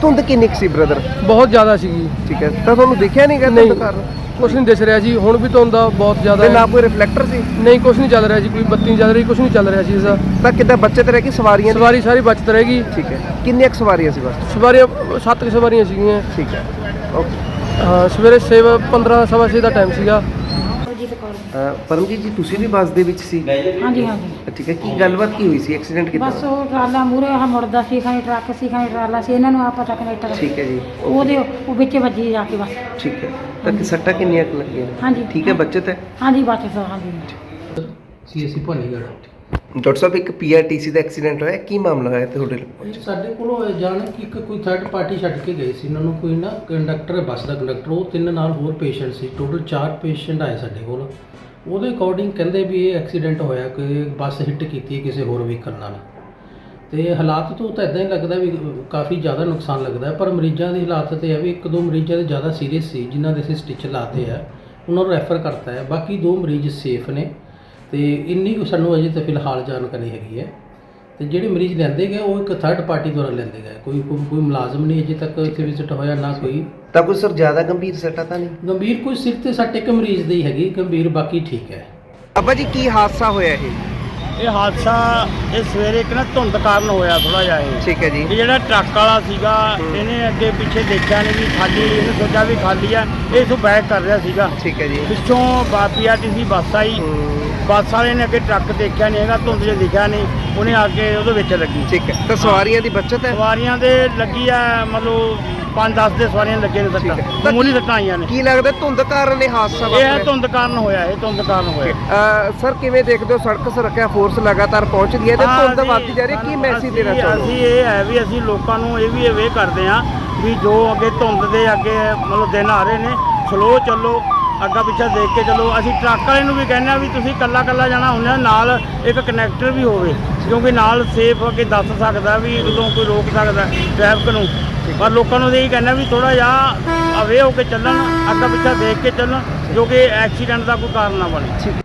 ਧੁੰਦ ਕਿੰਨੀ ਕੁ ਸੀ ਬ੍ਰਦਰ ਬਹੁਤ ਜ਼ਿਆਦਾ ਸੀਗੀ। ਠੀਕ ਹੈ। ਤਾਂ ਤੁਹਾਨੂੰ ਦਿਖਿਆ ਨਹੀਂ ਗਾ ਨਹੀਂ। ਕਾਰਨ? ਕੁਝ ਨਹੀਂ ਦਿਸ ਰਿਹਾ ਸੀ ਹੁਣ ਵੀ ਧੁੰਦ ਆ ਬਹੁਤ ਜ਼ਿਆਦਾ। ਤੇ ਨਾ ਹੈ। ਕੋਈ ਰਿਫਲੈਕਟਰ ਸੀ? ਨਹੀਂ ਕੁਝ ਨਹੀਂ ਚੱਲ ਰਿਹਾ ਸੀ ਕੋਈ ਬੱਤੀ ਨਹੀਂ ਚੱਲ ਰਹੀ ਕੁਝ ਨਹੀਂ ਚੱਲ ਰਿਹਾ ਸੀ ਇਸਦਾ ਤਾਂ ਕਿੱਦਾਂ ਬੱਚੇ ਤੇ ਰਹਿ ਗਈ ਸਵਾਰੀਆਂ ਦੀ? ਸਵਾਰੀ ਸਾਰੀ ਬਚਤ ਰਹੇਗੀ। ਠੀਕ ਹੈ। ਕਿੰਨੀਆਂ ਕੁ ਸਵਾਰੀਆਂ ਸੀ ਬੱਸ? ਸਵਾਰੀਆਂ ਸੱਤ ਕੁ ਸਵਾਰੀਆਂ ਸੀਗੀਆਂ। ਠੀਕ ਹੈ। ਓਕੇ। ਹਾਂ ਸਵੇਰੇ 6 15 ਸਵਾ ਛੇ ਦਾ ਟਾਈਮ ਸੀਗਾ। ਪਰਮਜੀਤ ਜੀ ਤੁਸੀਂ ਵੀ ਬੱਸ ਦੇ ਵਿੱਚ ਸੀ? ਹਾਂਜੀ ਹਾਂਜੀ। ਠੀਕ ਹੈ ਕੀ ਗੱਲਬਾਤ ਕੀ ਹੋਈ ਸੀ? ਐਕਸੀਡੈਂਟ ਕਿੱਦਾਂ? ਬਸ ਉਹ ਟਰਾਲਾ ਮੂਰੇ ਆ ਮੁੜਦਾ ਸੀ ਖਾਣੀ ਟਰੱਕ ਸੀ ਖਾਣੀ ਟਰਾਲਾ ਸੀ ਇਹਨਾਂ ਨੂੰ ਆ ਪਤਾ ਕਨੈਕਟਰ ਠੀਕ ਹੈ ਜੀ। ਉਹਦੇ ਉਹ ਵਿੱਚ ਵੱਜੀ ਜਾ ਕੇ ਬਸ। ਠੀਕ ਹੈ। ਤਾਂ ਕਿ ਸੱਟਾਂ ਕਿੰਨੀਆਂ ਕੁ ਲੱਗੀਆਂ? ਹਾਂਜੀ। ਠੀਕ ਹੈ ਬੱਚਤ ਹੈ? ਹਾਂਜੀ ਬਚ ਸੋ ਹਾਂਜੀ। ਸੀ ਅਸੀਂ ਭਵਾਨੀਗੜ੍ਹ। ਡਾਕਟਰ ਸਾਹਿਬ ਇੱਕ ਪੀਆਰਟੀਸੀ ਦਾ ਐਕਸੀਡੈਂਟ ਹੋਇਆ ਕੀ ਮਾਮਲਾ ਹੋਇਆ ਤੁਹਾਡੇ ਇਹ ਸਾਡੇ ਕੋਲੋਂ ਇਹ ਜਾਣ ਕਿ ਇੱਕ ਕੋਈ ਥਰਡ ਪਾਰਟੀ ਛੱਡ ਕੇ ਗਏ ਸੀ। ਇਹਨਾਂ ਨੂੰ ਕੋਈ ਨਾ ਕੰਡਕਟਰ ਬੱਸ ਦਾ ਕੰਡਕਟਰ ਉਹ ਤਿੰਨ ਨਾਲ ਹੋਰ ਪੇਸ਼ੈਂਟ ਸੀ। ਟੋਟਲ 4 ਪੇਸ਼ੈਂਟ ਆਏ ਸਾਡੇ ਕੋਲ। ਉਹਦੇ ਅਕੋਰਡਿੰਗ ਕਹਿੰਦੇ ਵੀ ਇਹ ਐਕਸੀਡੈਂਟ ਹੋਇਆ ਕਿ ਬੱਸ ਹਿੱਟ ਕੀਤੀ ਹੈ ਕਿਸੇ ਹੋਰ ਵਹੀਕਲ ਨਾਲ। ਤੇ ਹਾਲਾਤ ਤੋਂ ਤਾਂ ਇਦਾਂ ਹੀ ਲੱਗਦਾ ਵੀ ਕਾਫੀ ਜ਼ਿਆਦਾ ਨੁਕਸਾਨ ਲੱਗਦਾ ਪਰ ਮਰੀਜ਼ਾਂ ਦੀ ਹਾਲਾਤ ਤੇ ਹੈ ਵੀ ਇੱਕ ਦੋ ਮਰੀਜ਼ਾਂ ਦੇ ਜ਼ਿਆਦਾ ਸੀਰੀਅਸ ਸੀ, ਜਿਨ੍ਹਾਂ ਦੇ ਅਸੀਂ ਸਟਿਚ ਲਾਤੇ ਆ, ਉਹਨਾਂ ਨੂੰ ਰੈਫਰ ਕਰਤਾ ਹੈ। ਬਾਕੀ ਦੋ ਮਰੀਜ਼ ਸੇਫ ਨੇ ਤੇ ਇੰਨੀ ਕੁ ਸਾਨੂੰ ਅਜੇ ਤਾਂ ਫਿਲਹਾਲ ਜਾਣਕਾਰੀ ਹੈਗੀ ਹੈ। ਤੇ ਜਿਹੜੇ ਮਰੀਜ਼ ਲੈਂਦੇ ਗਏ ਉਹ ਇੱਕ ਥਰਡ ਪਾਰਟੀ ਦੁਆਰਾ ਲੈਂਦੇ ਗਏ। ਕੋਈ ਕੋਈ ਕੋਈ ਮੁਲਾਜ਼ਮ ਨਹੀਂ ਅਜੇ ਤੱਕ ਇੱਥੇ ਵਿਜ਼ਿਟ ਹੋਇਆ ਨਾ ਕੋਈ। ਤਾਂ ਕੋਈ ਸਰ ਜ਼ਿਆਦਾ ਗੰਭੀਰ ਸੱਟਾਂ ਤਾਂ ਨਹੀਂ? ਗੰਭੀਰ ਕੋਈ ਸਿਰ ਤੇ ਸੱਟ ਇੱਕ ਮਰੀਜ਼ ਦੀ ਹੈਗੀ ਗੰਭੀਰ ਬਾਕੀ ਠੀਕ ਹੈ। ਅੱਬਾ ਜੀ ਕੀ ਹਾਦਸਾ ਹੋਇਆ ਇਹ? ਇਹ ਹਾਦਸਾ ਇਹ ਸਵੇਰੇ ਇੱਕ ਨਾ ਧੁੰਦ ਕਾਰਨ ਹੋਇਆ ਥੋੜਾ ਜਿਹਾ ਇਹ। ਠੀਕ ਹੈ ਜੀ। ਇਹ ਜਿਹੜਾ ਟਰੱਕ ਵਾਲਾ ਸੀਗਾ ਇਹਨੇ ਅੱਗੇ ਪਿੱਛੇ ਦੇਖਿਆ ਨਹੀਂ ਵੀ ਖਾਲੀ ਇਹਨੇ ਸੋਚਿਆ ਵੀ ਖਾਲੀ ਆ ਇਹ ਇਥੋਂ ਬੈਕ ਕਰ ਰਿਹਾ ਸੀਗਾ। ਠੀਕ ਹੈ ਜੀ। ਪਿੱਛੋਂ ਬਾਪੀਆਰਟੀਸੀ ਬੱਸ ਆਈ। ਬੱਸ ਵਾਲੇ ਨੇ ਅੱਗੇ ਟਰੱਕ ਦੇਖਿਆ ਨਹੀਂ ਹੈਗਾ ਧੁੰਦ 'ਚ ਦਿਖਿਆ ਨਹੀਂ ਉਹਨੇ ਆ ਕੇ ਉਹਦੇ ਵਿੱਚ ਲੱਗੀ। ਠੀਕ ਹੈ। ਤਾਂ ਸਵਾਰੀਆਂ ਦੀ ਬੱਚਤ ਹੈ? ਸਵਾਰੀਆਂ ਦੇ ਲੱਗੀ ਆ ਮਤਲਬ 5-10 ਦੇ ਸਵਾਰੀਆਂ ਲੱਗੇ ਨੇ ਹੈ। ਸੱਟਾਂ ਮਾਮੂਲੀ ਸੱਟਾਂ ਆਈਆਂ ਨੇ। ਕੀ ਲੱਗਦਾ ਧੁੰਦ ਕਾਰਨ ਇਹ ਹਾਦਸਾ ਇਹ ਧੁੰਦ ਕਾਰਨ ਹੋਇਆ ਇਹ ਧੁੰਦ ਕਾਰਨ ਹੋਇਆ। ਸਰ ਕਿਵੇਂ ਦੇਖਦੇ ਹੋ? ਸੜਕ ਸੁਰੱਖਿਆ ਫੋਰਸ ਲਗਾਤਾਰ ਪਹੁੰਚਦੀ ਹੈ ਤੇ ਹਾਂ, ਧੁੰਦ ਅਸੀਂ- ਵੱਧਦੀ ਜਾ ਰਹੀ ਹੈ। ਕੀ ਮੈਸੇਜ ਅਸੀਂ- ਦੇਣਾ ਚਾਹੁੰਦੇ ਅਸੀਂ ਇਹ ਹੈ ਵੀ ਅਸੀਂ ਲੋਕਾਂ ਨੂੰ ਇਹ ਵੀ ਅਵੇਅਰ ਕਰਦੇ ਹਾਂ ਵੀ ਜੋ ਅੱਗੇ ਧੁੰਦ ਦੇ ਅੱਗੇ ਮਤਲਬ ਦਿਨ ਆ ਰਹੇ ਨੇ ਸਲੋ ਚੱਲੋ। ਅੱਗਾ ਪਿੱਛਾ ਦੇਖ ਕੇ ਚਲੋ, ਅਸੀਂ ਟਰੱਕ ਵਾਲੇ ਨੂੰ ਵੀ ਕਹਿੰਦੇ ਆ ਵੀ ਤੁਸੀਂ ਕੱਲਾ ਕੱਲਾ ਜਾਣਾ ਹੁੰਦਾ ਨਾਲ ਇੱਕ ਕਨੈਕਟਰ ਵੀ ਹੋਵੇ, ਕਿਉਂਕਿ ਨਾਲ ਸੇਫ ਅੱਗੇ ਦੱਸ ਸਕਦਾ ਵੀ ਉਦੋਂ ਕੋਈ ਰੋਕ ਸਕਦਾ ਟ੍ਰੈਫਿਕ ਨੂੰ। ਪਰ ਲੋਕਾਂ ਨੂੰ ਇਹ ਕਹਿੰਦਾ ਵੀ ਥੋੜਾ ਜਿਹਾ ਅਵੇਅਰ ਹੋ ਕੇ ਚੱਲਣ, ਅੱਗਾ ਪਿੱਛਾ ਦੇਖ ਕੇ ਚੱਲਣ, ਜੋ ਕਿ ਐਕਸੀਡੈਂਟ ਦਾ ਕੋਈ ਕਾਰਨ ਨਾ ਬਣੇ।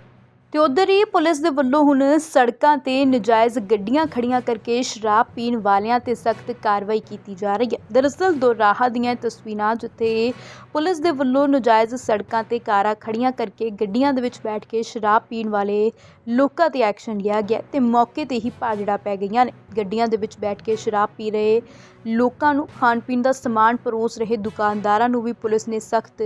ਤੇ ਉਧਰ ਹੀ ਪੁਲਿਸ ਦੇ ਵੱਲੋਂ ਹੁਣ ਸੜਕਾਂ ਤੇ ਨਜਾਇਜ਼ ਗੱਡੀਆਂ ਖੜੀਆਂ ਕਰਕੇ ਸ਼ਰਾਬ ਪੀਣ ਵਾਲਿਆਂ ਤੇ ਸਖਤ ਕਾਰਵਾਈ ਕੀਤੀ ਜਾ ਰਹੀ ਹੈ। ਦਰਅਸਲ ਦੋਰਾਹਾ ਦੀਆਂ ਇਹ ਤਸਵੀਰਾਂ ਜਿੱਥੇ ਪੁਲਿਸ ਦੇ ਵੱਲੋਂ ਨਜਾਇਜ਼ ਸੜਕਾਂ ਤੇ ਕਾਰਾਂ ਖੜੀਆਂ ਕਰਕੇ ਗੱਡੀਆਂ ਦੇ ਵਿੱਚ ਬੈਠ ਕੇ ਸ਼ਰਾਬ ਪੀਣ ਵਾਲੇ ਲੋਕਾਂ ਤੇ ਐਕਸ਼ਨ ਲਿਆ ਗਿਆ ਤੇ ਮੌਕੇ ਤੇ ਹੀ ਭਾਜੜਾ ਪੈ ਗਈਆਂ ਨੇ। ਗੱਡੀਆਂ ਦੇ ਵਿੱਚ ਬੈਠ ਕੇ ਸ਼ਰਾਬ ਪੀ ਰਹੇ ਲੋਕਾਂ ਨੂੰ ਖਾਣ ਪੀਣ ਦਾ ਸਮਾਨ ਪਰੋਸ ਰਹੇ ਦੁਕਾਨਦਾਰਾਂ ਨੂੰ ਵੀ ਪੁਲਿਸ ਨੇ ਸਖਤ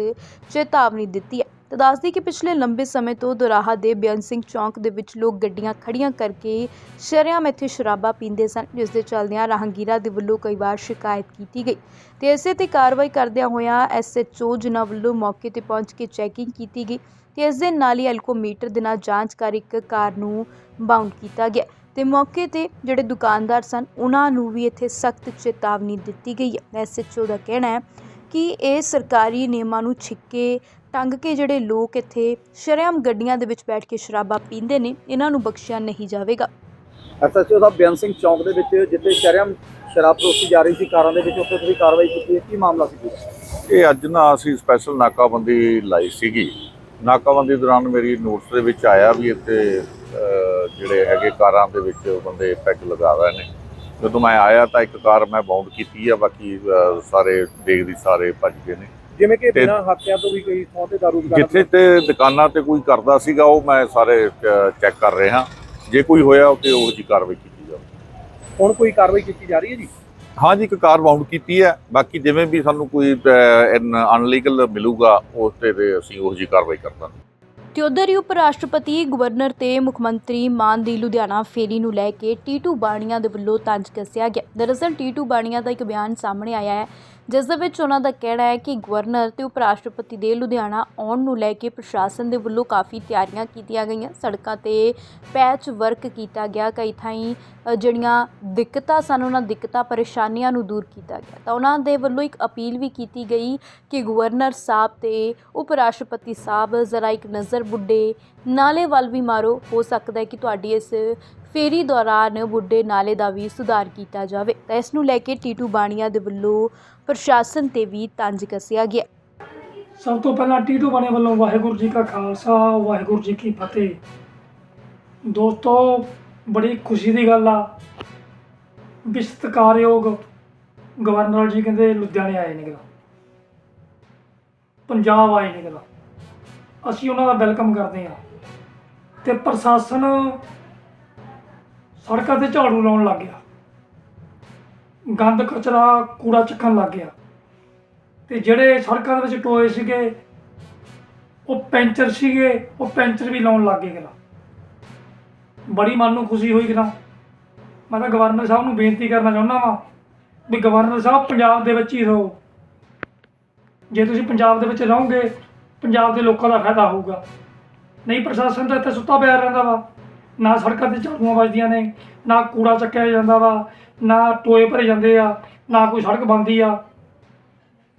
ਚੇਤਾਵਨੀ ਦਿੱਤੀ ਹੈ ਤਾਂ ਦੱਸਦੀ ਕਿ ਪਿਛਲੇ ਲੰਬੇ ਸਮੇਂ ਤੋਂ ਦੁਰਾਹਾ ਦੇ ਬੇਅੰਤ ਸਿੰਘ ਚੌਂਕ ਦੇ ਵਿੱਚ ਲੋਕ ਗੱਡੀਆਂ ਖੜੀਆਂ ਕਰਕੇ ਸ਼ਰੇਆਮ ਇੱਥੇ ਸ਼ਰਾਬਾਂ ਪੀਂਦੇ ਸਨ, ਜਿਸ ਦੇ ਚੱਲਦਿਆਂ ਰਾਹਗੀਰਾਂ ਦੇ ਵੱਲੋਂ ਕਈ ਵਾਰ ਸ਼ਿਕਾਇਤ ਕੀਤੀ ਗਈ। ਤੇ ਇਸੇ ਤੇ ਕਾਰਵਾਈ ਕਰਦਿਆਂ ਹੋਇਆਂ ਐਸਐਚਓ ਜਿਨ੍ਹਾਂ ਵੱਲੋਂ ਮੌਕੇ ਤੇ ਪਹੁੰਚ ਕੇ ਚੈਕਿੰਗ ਕੀਤੀ ਗਈ ਤੇ ਇਸ ਦੇ ਨਾਲ ਹੀ ਐਲਕੋਮੀਟਰ ਦੇ ਨਾਲ ਜਾਂਚ ਕਰ ਇੱਕ ਕਾਰ ਨੂੰ ਬਾਉਂਡ ਕੀਤਾ ਗਿਆ ਤੇ ਮੌਕੇ ਤੇ ਜਿਹੜੇ ਦੁਕਾਨਦਾਰ ਸਨ, ਉਹਨਾਂ ਨੂੰ ਵੀ ਇੱਥੇ ਸਖਤ ਚੇਤਾਵਨੀ ਦਿੱਤੀ ਗਈ ਹੈ। ਐਸਐਚਓ ਦਾ ਕਹਿਣਾ ਹੈ ਕਿ ਇਹ ਸਰਕਾਰੀ ਨਿਯਮਾਂ ਨੂੰ ਛਿੱਕੇ ਟੰਗ ਕੇ ਜਿਹੜੇ ਲੋਕ ਇੱਥੇ ਸ਼ਰੇਆਮ ਗੱਡੀਆਂ ਦੇ ਵਿੱਚ ਬੈਠ ਕੇ ਸ਼ਰਾਬਾਂ ਪੀਂਦੇ ਨੇ ਇਹਨਾਂ ਨੂੰ ਬਖਸ਼ਿਆ ਨਹੀਂ ਜਾਵੇਗਾ। ਐਸਐਚਓ ਸਾਹਿਬ ਬਿਆਨ ਸਿੰਘ ਚੌਂਕ ਦੇ ਵਿੱਚ ਜਿੱਥੇ ਸ਼ਰਮ ਸ਼ਰਾਬ ਪਰੋਸੀ ਜਾ ਰਹੀ ਸੀ ਕਾਰਾਂ ਦੇ ਵਿੱਚ ਉੱਥੇ ਤੁਸੀਂ ਕਾਰਵਾਈ ਕੀਤੀ ਕੀ ਮਾਮਲਾ ਸੀ ਪੂਰਾ? ਇਹ ਅੱਜ ਨਾ ਅਸੀਂ ਸਪੈਸ਼ਲ ਨਾਕਾਬੰਦੀ ਲਾਈ ਸੀਗੀ। ਨਾਕਾਬੰਦੀ ਦੌਰਾਨ ਮੇਰੀ ਨੋਟਸ ਦੇ ਵਿੱਚ ਆਇਆ ਵੀ ਇੱਥੇ ਜਿਹੜੇ ਹੈਗੇ ਕਾਰਾਂ ਦੇ ਵਿੱਚ ਬੰਦੇ ਪੈਗ ਲਗਾ ਰਹੇ ਨੇ। ਜਦੋਂ ਮੈਂ ਆਇਆ ਤਾਂ ਇੱਕ ਕਾਰ ਮੈਂ ਬਾਉਂਡ ਕੀਤੀ ਆ ਬਾਕੀ ਸਾਰੇ ਦੇਖਦੀ ਸਾਰੇ ਭੱਜ ਗਏ ਨੇ। ਜਿਵੇਂ ਕਿ ਬਿਨਾਂ ਹਾਕਿਆਂ ਤੋਂ ਵੀ ਕਈ ਥਾਂ ਤੇ ਦਾਰੂ ਦੁਕਾਨਾਂ ਜਿੱਥੇ ਤੇ ਦੁਕਾਨਾਂ ਤੇ ਕੋਈ ਕਰਦਾ ਸੀਗਾ ਉਹ ਮੈਂ ਸਾਰੇ ਚੈੱਕ ਕਰ ਰਿਹਾ। ਜੇ ਕੋਈ ਹੋਇਆ ਤੇ ਉਹ ਜੀ ਕਾਰਵਾਈ ਕੀਤੀ ਜਾਵੇ ਹੁਣ ਕੋਈ ਕਾਰਵਾਈ ਕੀਤੀ ਜਾ ਰਹੀ ਹੈ ਜੀ? ਹਾਂ ਜੀ ਇੱਕ ਕਾਰ ਬਾਉਂਡ ਕੀਤੀ ਹੈ। ਬਾਕੀ ਜਿਵੇਂ ਵੀ ਸਾਨੂੰ ਕੋਈ ਅਨਲੀਗਲ ਮਿਲੂਗਾ ਉਸ ਤੇ ਤੇ ਅਸੀਂ ਉਹ ਜੀ ਕਾਰਵਾਈ ਕਰ ਦਾਂਗੇ। ਤੇ ਉਧਰ ਹੀ ਉਪ ਰਾਸ਼ਟਰਪਤੀ ਗਵਰਨਰ ਤੇ ਮੁੱਖ ਮੰਤਰੀ ਮਾਨ ਦੀ ਲੁਧਿਆਣਾ ਫੇਰੀ ਨੂੰ ਲੈ ਕੇ ਟੀਟੂ ਬਾਣੀਆਂ ਦੇ ਵੱਲੋਂ ਤੰਜ ਕੱਸਿਆ ਗਿਆ। ਦਰਅਸਲ ਟੀਟੂ ਬਾਣੀਆਂ ਦਾ ਇੱਕ ਬਿਆਨ ਸਾਹਮਣੇ ਆਇਆ ਹੈ। ਜਿਸ ਦੇ ਵਿੱਚ ਉਹਨਾਂ ਦਾ ਕਹਿਣਾ ਹੈ ਕਿ ਗਵਰਨਰ ਤੇ ਉਪ ਰਾਸ਼ਟਰਪਤੀ ਦੇ ਲੁਧਿਆਣਾ ਆਉਣ ਨੂੰ ਲੈ ਕੇ ਪ੍ਰਸ਼ਾਸਨ ਦੇ ਵੱਲੋਂ ਕਾਫੀ ਤਿਆਰੀਆਂ ਕੀਤੀਆਂ ਗਈਆਂ। ਸੜਕਾਂ ਤੇ ਪੈਚ ਵਰਕ ਕੀਤਾ ਗਿਆ। ਕਈ ਥਾਈਂ ਜਿਹੜੀਆਂ ਦਿੱਕਤਾਂ ਸਨ, ਉਹਨਾਂ ਦਿੱਕਤਾਂ, ਪਰੇਸ਼ਾਨੀਆਂ ਨੂੰ ਦੂਰ ਕੀਤਾ ਗਿਆ। ਤਾਂ ਉਹਨਾਂ ਦੇ ਵੱਲੋਂ ਇੱਕ ਅਪੀਲ ਵੀ ਕੀਤੀ ਗਈ ਕਿ ਗਵਰਨਰ ਸਾਹਿਬ ਤੇ ਉਪ ਰਾਸ਼ਟਰਪਤੀ ਸਾਹਿਬ ਜ਼ਰਾ ਇੱਕ ਨਜ਼ਰ ਬੁੱਢੇ ਨਾਲੇ ਵੱਲ ਵੀ ਮਾਰੋ, ਹੋ ਸਕਦਾ ਹੈ ਕਿ ਤੁਹਾਡੀ ਇਸ ਫੇਰੀ ਦੌਰਾਨ ਬੁੱਢੇ ਨਾਲੇ ਦਾ ਵੀ ਸੁਧਾਰ ਕੀਤਾ ਜਾਵੇ। ਤਾਂ ਇਸ ਨੂੰ ਲੈ ਕੇ ਟੀਟੂ ਬਾਣੀਆਂ ਦੇ ਵੱਲੋਂ ਪ੍ਰਸ਼ਾਸਨ ਤੇ ਵੀ ਤੰਜ ਕੱਸਿਆ ਗਿਆ। ਸਭ ਤੋਂ ਪਹਿਲਾਂ ਟੀਟੂ ਬਣੇ ਵੱਲੋਂ ਵਾਹਿਗੁਰੂ ਜੀ ਕਾ ਖਾਲਸਾ, ਵਾਹਿਗੁਰੂ ਜੀ ਕੀ ਫਤਿਹ। ਦੋਸਤੋ, ਬੜੀ ਖੁਸ਼ੀ ਦੀ ਗੱਲ ਆ ਵੀ ਸਤਿਕਾਰਯੋਗ ਗਵਰਨਰ ਜੀ ਕਹਿੰਦੇ ਲੁਧਿਆਣੇ ਆਏ ਨੇ ਗਾ ਪੰਜਾਬ ਆਏ ਨੇ ਗਾ ਅਸੀਂ ਉਹਨਾਂ ਦਾ ਵੈਲਕਮ ਕਰਦੇ ਹਾਂ। ਤੇ ਪ੍ਰਸ਼ਾਸਨ ਸੜਕਾਂ ਤੇ ਝਾੜੂ ਲਾਉਣ ਲੱਗ ਗਿਆ। ਗੰਦ ਕਚਰਾ ਕੂੜਾ ਚੱਕਣ ਲੱਗ ਗਿਆ। ਤੇ ਜਿਹੜੇ ਸੜਕਾਂ ਦੇ ਵਿੱਚ ਟੋਏ ਸੀਗੇ, ਉਹ ਪੈਂਚਰ ਸੀਗੇ, ਉਹ ਪੈਂਚਰ ਵੀ ਲਾਉਣ ਲੱਗ ਗਏ ਕਿਲਾ ਬੜੀ ਮਨ ਨੂੰ ਖੁਸ਼ੀ ਹੋਈ ਕਿਲਾ ਮੈਂ ਤਾਂ ਗਵਰਨਰ ਸਾਹਿਬ ਨੂੰ ਬੇਨਤੀ ਕਰਨਾ ਚਾਹੁੰਦਾ ਵਾਂ ਵੀ ਗਵਰਨਰ ਸਾਹਿਬ ਪੰਜਾਬ ਦੇ ਵਿੱਚ ਹੀ ਰਹੋ। ਜੇ ਤੁਸੀਂ ਪੰਜਾਬ ਦੇ ਵਿੱਚ ਰਹੋਗੇ, ਪੰਜਾਬ ਦੇ ਲੋਕਾਂ ਦਾ ਫਾਇਦਾ ਹੋਊਗਾ। ਨਹੀਂ ਪ੍ਰਸ਼ਾਸਨ ਤਾਂ ਇੱਥੇ ਸੁੱਤਾ ਪਿਆ ਰਹਿੰਦਾ ਵਾ। ਨਾ ਸੜਕਾਂ ਤੇ ਝਾੜੂਆਂ ਵੱਜਦੀਆਂ ਨੇ, ਨਾ ਕੂੜਾ ਚੱਕਿਆ ਜਾਂਦਾ ਵਾ, ਨਾ ਟੋਏ ਭਰੇ ਜਾਂਦੇ ਆ, ਨਾ ਕੋਈ ਸੜਕ ਬਣਦੀ ਆ।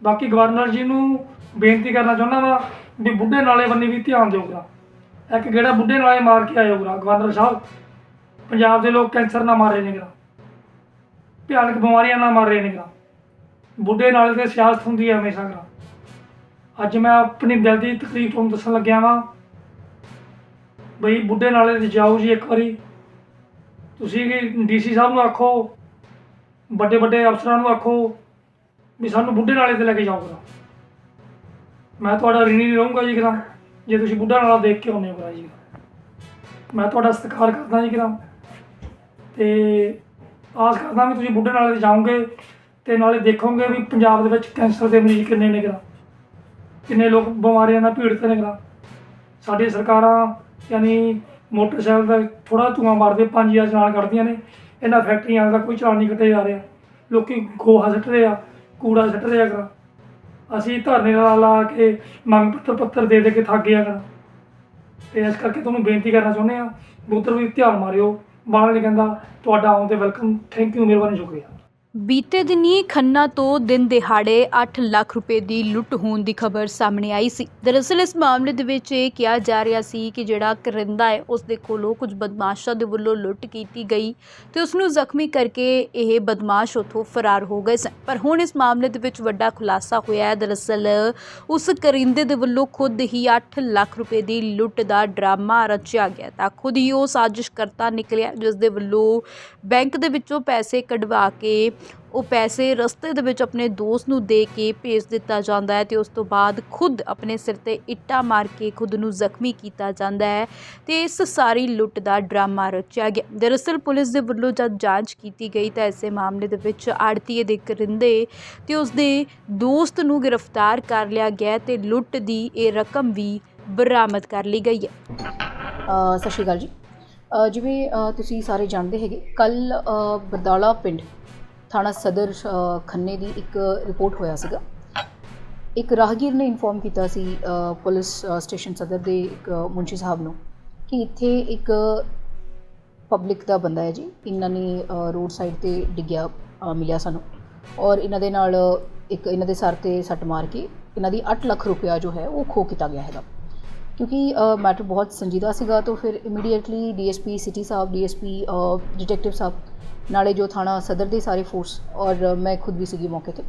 ਬਾਕੀ ਗਵਰਨਰ ਜੀ ਨੂੰ ਬੇਨਤੀ ਕਰਨਾ ਚਾਹੁੰਦਾ ਵਾ ਵੀ ਬੁੱਢੇ ਨਾਲੇ ਬੰਨੇ ਵੀ ਧਿਆਨ ਦਿਓਗਾ ਇੱਕ ਗੇੜਾ ਬੁੱਢੇ ਨਾਲੇ ਮਾਰ ਕੇ ਆਇਓਗਾ ਗਵਰਨਰ ਸਾਹਿਬ। ਪੰਜਾਬ ਦੇ ਲੋਕ ਕੈਂਸਰ ਨਾਲ ਮਾਰੇ ਨੇਗਾ ਭਿਆਨਕ ਬਿਮਾਰੀਆਂ ਨਾਲ ਮਾਰ ਰਹੇ ਨੇਗਾ ਬੁੱਢੇ ਨਾਲੇ ਤੇ ਸਿਆਸਤ ਹੁੰਦੀ ਹੈ ਹਮੇਸ਼ਾ ਗਾ ਅੱਜ ਮੈਂ ਆਪਣੀ ਦਿਲ ਦੀ ਤਕਲੀਫ ਤੁਹਾਨੂੰ ਦੱਸਣ ਲੱਗਿਆ ਵਾਂ। ਬਈ ਬੁੱਢੇ ਨਾਲੇ ਤੇ ਜਾਓ ਜੀ ਇੱਕ ਵਾਰੀ। ਤੁਸੀਂ ਡੀਸੀ ਸਾਹਿਬ ਨੂੰ ਆਖੋ, ਵੱਡੇ ਵੱਡੇ ਅਫਸਰਾਂ ਨੂੰ ਆਖੋ ਵੀ ਸਾਨੂੰ ਬੁੱਢੇ ਨਾਲੇ ਤੇ ਲੈ ਕੇ ਜਾਓ ਕਰਾ ਮੈਂ ਤੁਹਾਡਾ ঋਣੀ ਨਹੀਂ ਰਹੂੰਗਾ ਜੀ ਕਰਾ ਜੇ ਤੁਸੀਂ ਬੁੱਢਾ ਨਾਲਾ ਦੇਖ ਕੇ ਆਉਂਦੇ ਹੋ ਕਰਾ ਜੀ। ਮੈਂ ਤੁਹਾਡਾ ਸਤਿਕਾਰ ਕਰਦਾ ਜੀ ਕਰਾ ਤੇ ਆਸ ਕਰਦਾ ਵੀ ਤੁਸੀਂ ਬੁੱਢੇ ਨਾਲੇ ਤੇ ਜਾਓਗੇ ਤੇ ਨਾਲੇ ਦੇਖੋਗੇ ਵੀ ਪੰਜਾਬ ਦੇ ਵਿੱਚ ਕੈਂਸਰ ਦੇ ਮਰੀਜ਼ ਕਿੰਨੇ ਨੇ ਕਰਾ ਕਿੰਨੇ ਲੋਕ ਬਿਮਾਰੀਆਂ ਨਾਲ ਪੀੜਤ ਨੇ ਕਰਾ ਸਾਡੀ ਸਰਕਾਰਾਂ ਯਾਨੀ ਮੋਟਰਸਾਈਕਲ ਦਾ ਥੋੜਾ ਧੂੰਆਂ ਮਾਰਦੇ, ਪੰਜ ਹਜ਼ਾਰ ਚਲਾਨ ਕੱਢਦੀਆਂ ਨੇ, ਇਹਨਾਂ ਫੈਕਟਰੀਆਂ ਦਾ ਕੋਈ ਚਲਾਨ ਨਹੀਂ ਕੱਟਿਆ ਜਾ ਰਿਹਾ। ਲੋਕੀ ਗੋਹਾ ਸੁੱਟ ਰਹੇ ਆ, ਕੂੜਾ ਸੁੱਟ ਰਹੇ ਆ ਗਾ ਅਸੀਂ ਧਰਨੇ ਲਾ ਲਾ ਕੇ ਮੰਗ ਪੱਤਰ ਪੱਤਰ ਦੇ ਦੇ ਕੇ ਥੱਕ ਗਿਆ ਗਾ ਤੇ ਇਸ ਕਰਕੇ ਤੁਹਾਨੂੰ ਬੇਨਤੀ ਕਰਨਾ ਚਾਹੁੰਦੇ ਆ ਵੀ ਉੱਧਰ ਵੀ ਧਿਆਨ ਮਾਰਿਓ। ਬਾਹਰ ਨਹੀਂ ਕਹਿੰਦਾ, ਤੁਹਾਡਾ ਆਉਣ ਤੇ ਵੈਲਕਮ, ਥੈਂਕ ਯੂ, ਮਿਹਰਬਾਨੀ, ਸ਼ੁਕਰੀਆ। ਬੀਤੇ ਦਿਨੀ ਖੰਨਾ ਤੋਂ ਦਿਨ ਦਿਹਾੜੇ 8 ਲੱਖ ਰੁਪਏ ਦੀ ਲੁੱਟ ਹੋਣ ਦੀ ਖਬਰ ਸਾਹਮਣੇ ਆਈ ਸੀ। ਦਰਅਸਲ, ਇਸ ਮਾਮਲੇ ਦੇ ਵਿੱਚ ਇਹ ਕਿਹਾ ਜਾ ਰਿਹਾ ਸੀ ਕਿ ਜਿਹੜਾ ਕਰਿੰਦਾ ਹੈ, ਉਸ ਦੇ ਕੋਲੋਂ ਕੁਝ ਬਦਮਾਸ਼ਾਂ ਦੇ ਵੱਲੋਂ ਲੁੱਟ ਕੀਤੀ ਗਈ ਤੇ ਉਸ ਨੂੰ ਜ਼ਖਮੀ ਕਰਕੇ ਇਹ ਬਦਮਾਸ਼ ਉੱਥੋਂ ਫਰਾਰ ਹੋ ਗਏ ਸਨ। ਪਰ ਹੁਣ ਇਸ ਮਾਮਲੇ ਦੇ ਵਿੱਚ ਵੱਡਾ ਖੁਲਾਸਾ ਹੋਇਆ ਹੈ। ਦਰਅਸਲ, ਉਸ ਕਰਿੰਦੇ ਦੇ ਵੱਲੋਂ ਖੁਦ ਹੀ 8 ਲੱਖ ਰੁਪਏ ਦੀ ਲੁੱਟ ਦਾ ਡਰਾਮਾ ਰਚਿਆ ਗਿਆ ਤਾਂ ਖੁਦ ਹੀ ਉਹ ਸਾਜ਼ਿਸ਼ ਕਰਤਾ ਨਿਕਲਿਆ, ਜਿਸ ਦੇ ਵੱਲੋਂ ਬੈਂਕ ਦੇ ਵਿੱਚੋਂ ਪੈਸੇ ਕਢਵਾ ਕੇ ਉਹ ਪੈਸੇ ਰਸਤੇ ਦੇ ਵਿੱਚ ਆਪਣੇ ਦੋਸਤ ਨੂੰ ਦੇ ਕੇ ਭੇਜ ਦਿੱਤਾ ਜਾਂਦਾ ਹੈ ਤੇ ਉਸ ਤੋਂ ਬਾਅਦ ਖੁਦ ਆਪਣੇ ਸਿਰ ਤੇ ਇੱਟਾਂ ਮਾਰ ਕੇ ਖੁਦ ਨੂੰ ਜ਼ਖਮੀ ਕੀਤਾ ਜਾਂਦਾ ਹੈ ਤੇ ਇਸ ਸਾਰੀ ਲੁੱਟ ਦਾ ਡਰਾਮਾ ਰਚਿਆ ਗਿਆ। ਦਰਅਸਲ ਪੁਲਿਸ ਦੇ ਵੱਲੋਂ ਜਦ ਜਾਂਚ ਕੀਤੀ ਗਈ ਤਾਂ ਇਸੇ ਮਾਮਲੇ ਦੇ ਵਿੱਚ ਆੜਤੀਏ ਦੇ ਕਰਿੰਦੇ ਤੇ ਉਸ ਦੇ ਦੋਸਤ ਨੂੰ ਗ੍ਰਿਫਤਾਰ ਕਰ ਲਿਆ ਗਿਆ ਤੇ ਲੁੱਟ ਦੀ ਇਹ ਰਕਮ ਵੀ ਬਰਾਮਦ ਕਰ ਲਈ ਗਈ ਹੈ। ਸਤਿ ਸ਼੍ਰੀ ਅਕਾਲ ਜੀ। ਜਿਵੇਂ ਤੁਸੀਂ ਸਾਰੇ ਜਾਣਦੇ ਹੈਗੇ ਕੱਲ ਬਰਦਾਲਾ ਪਿੰਡ ਥਾਣਾ ਸਦਰ ਖੰਨੇ ਦੀ ਇੱਕ ਰਿਪੋਰਟ ਹੋਇਆ ਸੀਗਾ। ਇੱਕ ਰਾਹਗੀਰ ਨੇ ਇਨਫੋਰਮ ਕੀਤਾ ਸੀ ਪੁਲਿਸ ਸਟੇਸ਼ਨ ਸਦਰ ਦੇ ਇੱਕ ਮੁੰਸ਼ੀ ਸਾਹਿਬ ਨੂੰ ਕਿ ਇੱਥੇ ਇੱਕ ਪਬਲਿਕ ਦਾ ਬੰਦਾ ਹੈ ਜੀ। ਇਹਨਾਂ ਨੇ ਰੋਡ ਸਾਈਡ ਤੇ ਡਿੱਗਿਆ ਮਿਲਿਆ ਸਾਨੂੰ। ਔਰ ਇਹਨਾਂ ਦੇ ਨਾਲ ਇੱਕ ਇਹਨਾਂ ਦੇ ਸਰ ਤੇ ਸੱਟ ਮਾਰ ਕੇ ਇਹਨਾਂ ਦੀ 8 ਲੱਖ ਰੁਪਇਆ ਜੋ ਹੈ ਉਹ ਖੋ ਕੀਤਾ ਗਿਆ ਹੈਗਾ। ਕਿਉਂਕਿ ਮੈਟਰ ਬਹੁਤ ਸੰਜੀਦਾ ਸੀਗਾ, ਤਾਂ ਫਿਰ ਇਮੀਡੀਏਟਲੀ ਡੀਐਸਪੀ, ਸਿਟੀ ਸਾਹਿਬ, ਡੀਐਸਪੀ ਡਿਟੈਕਟਿਵ ਸਾਹਿਬ ਨਾਲੇ ਜੋ ਥਾਣਾ ਸਦਰ ਦੇ ਸਾਰੇ ਫੋਰਸ ਔਰ ਮੈਂ ਖੁਦ ਵੀ ਸੀਗੀ ਮੌਕੇ ਤੇ,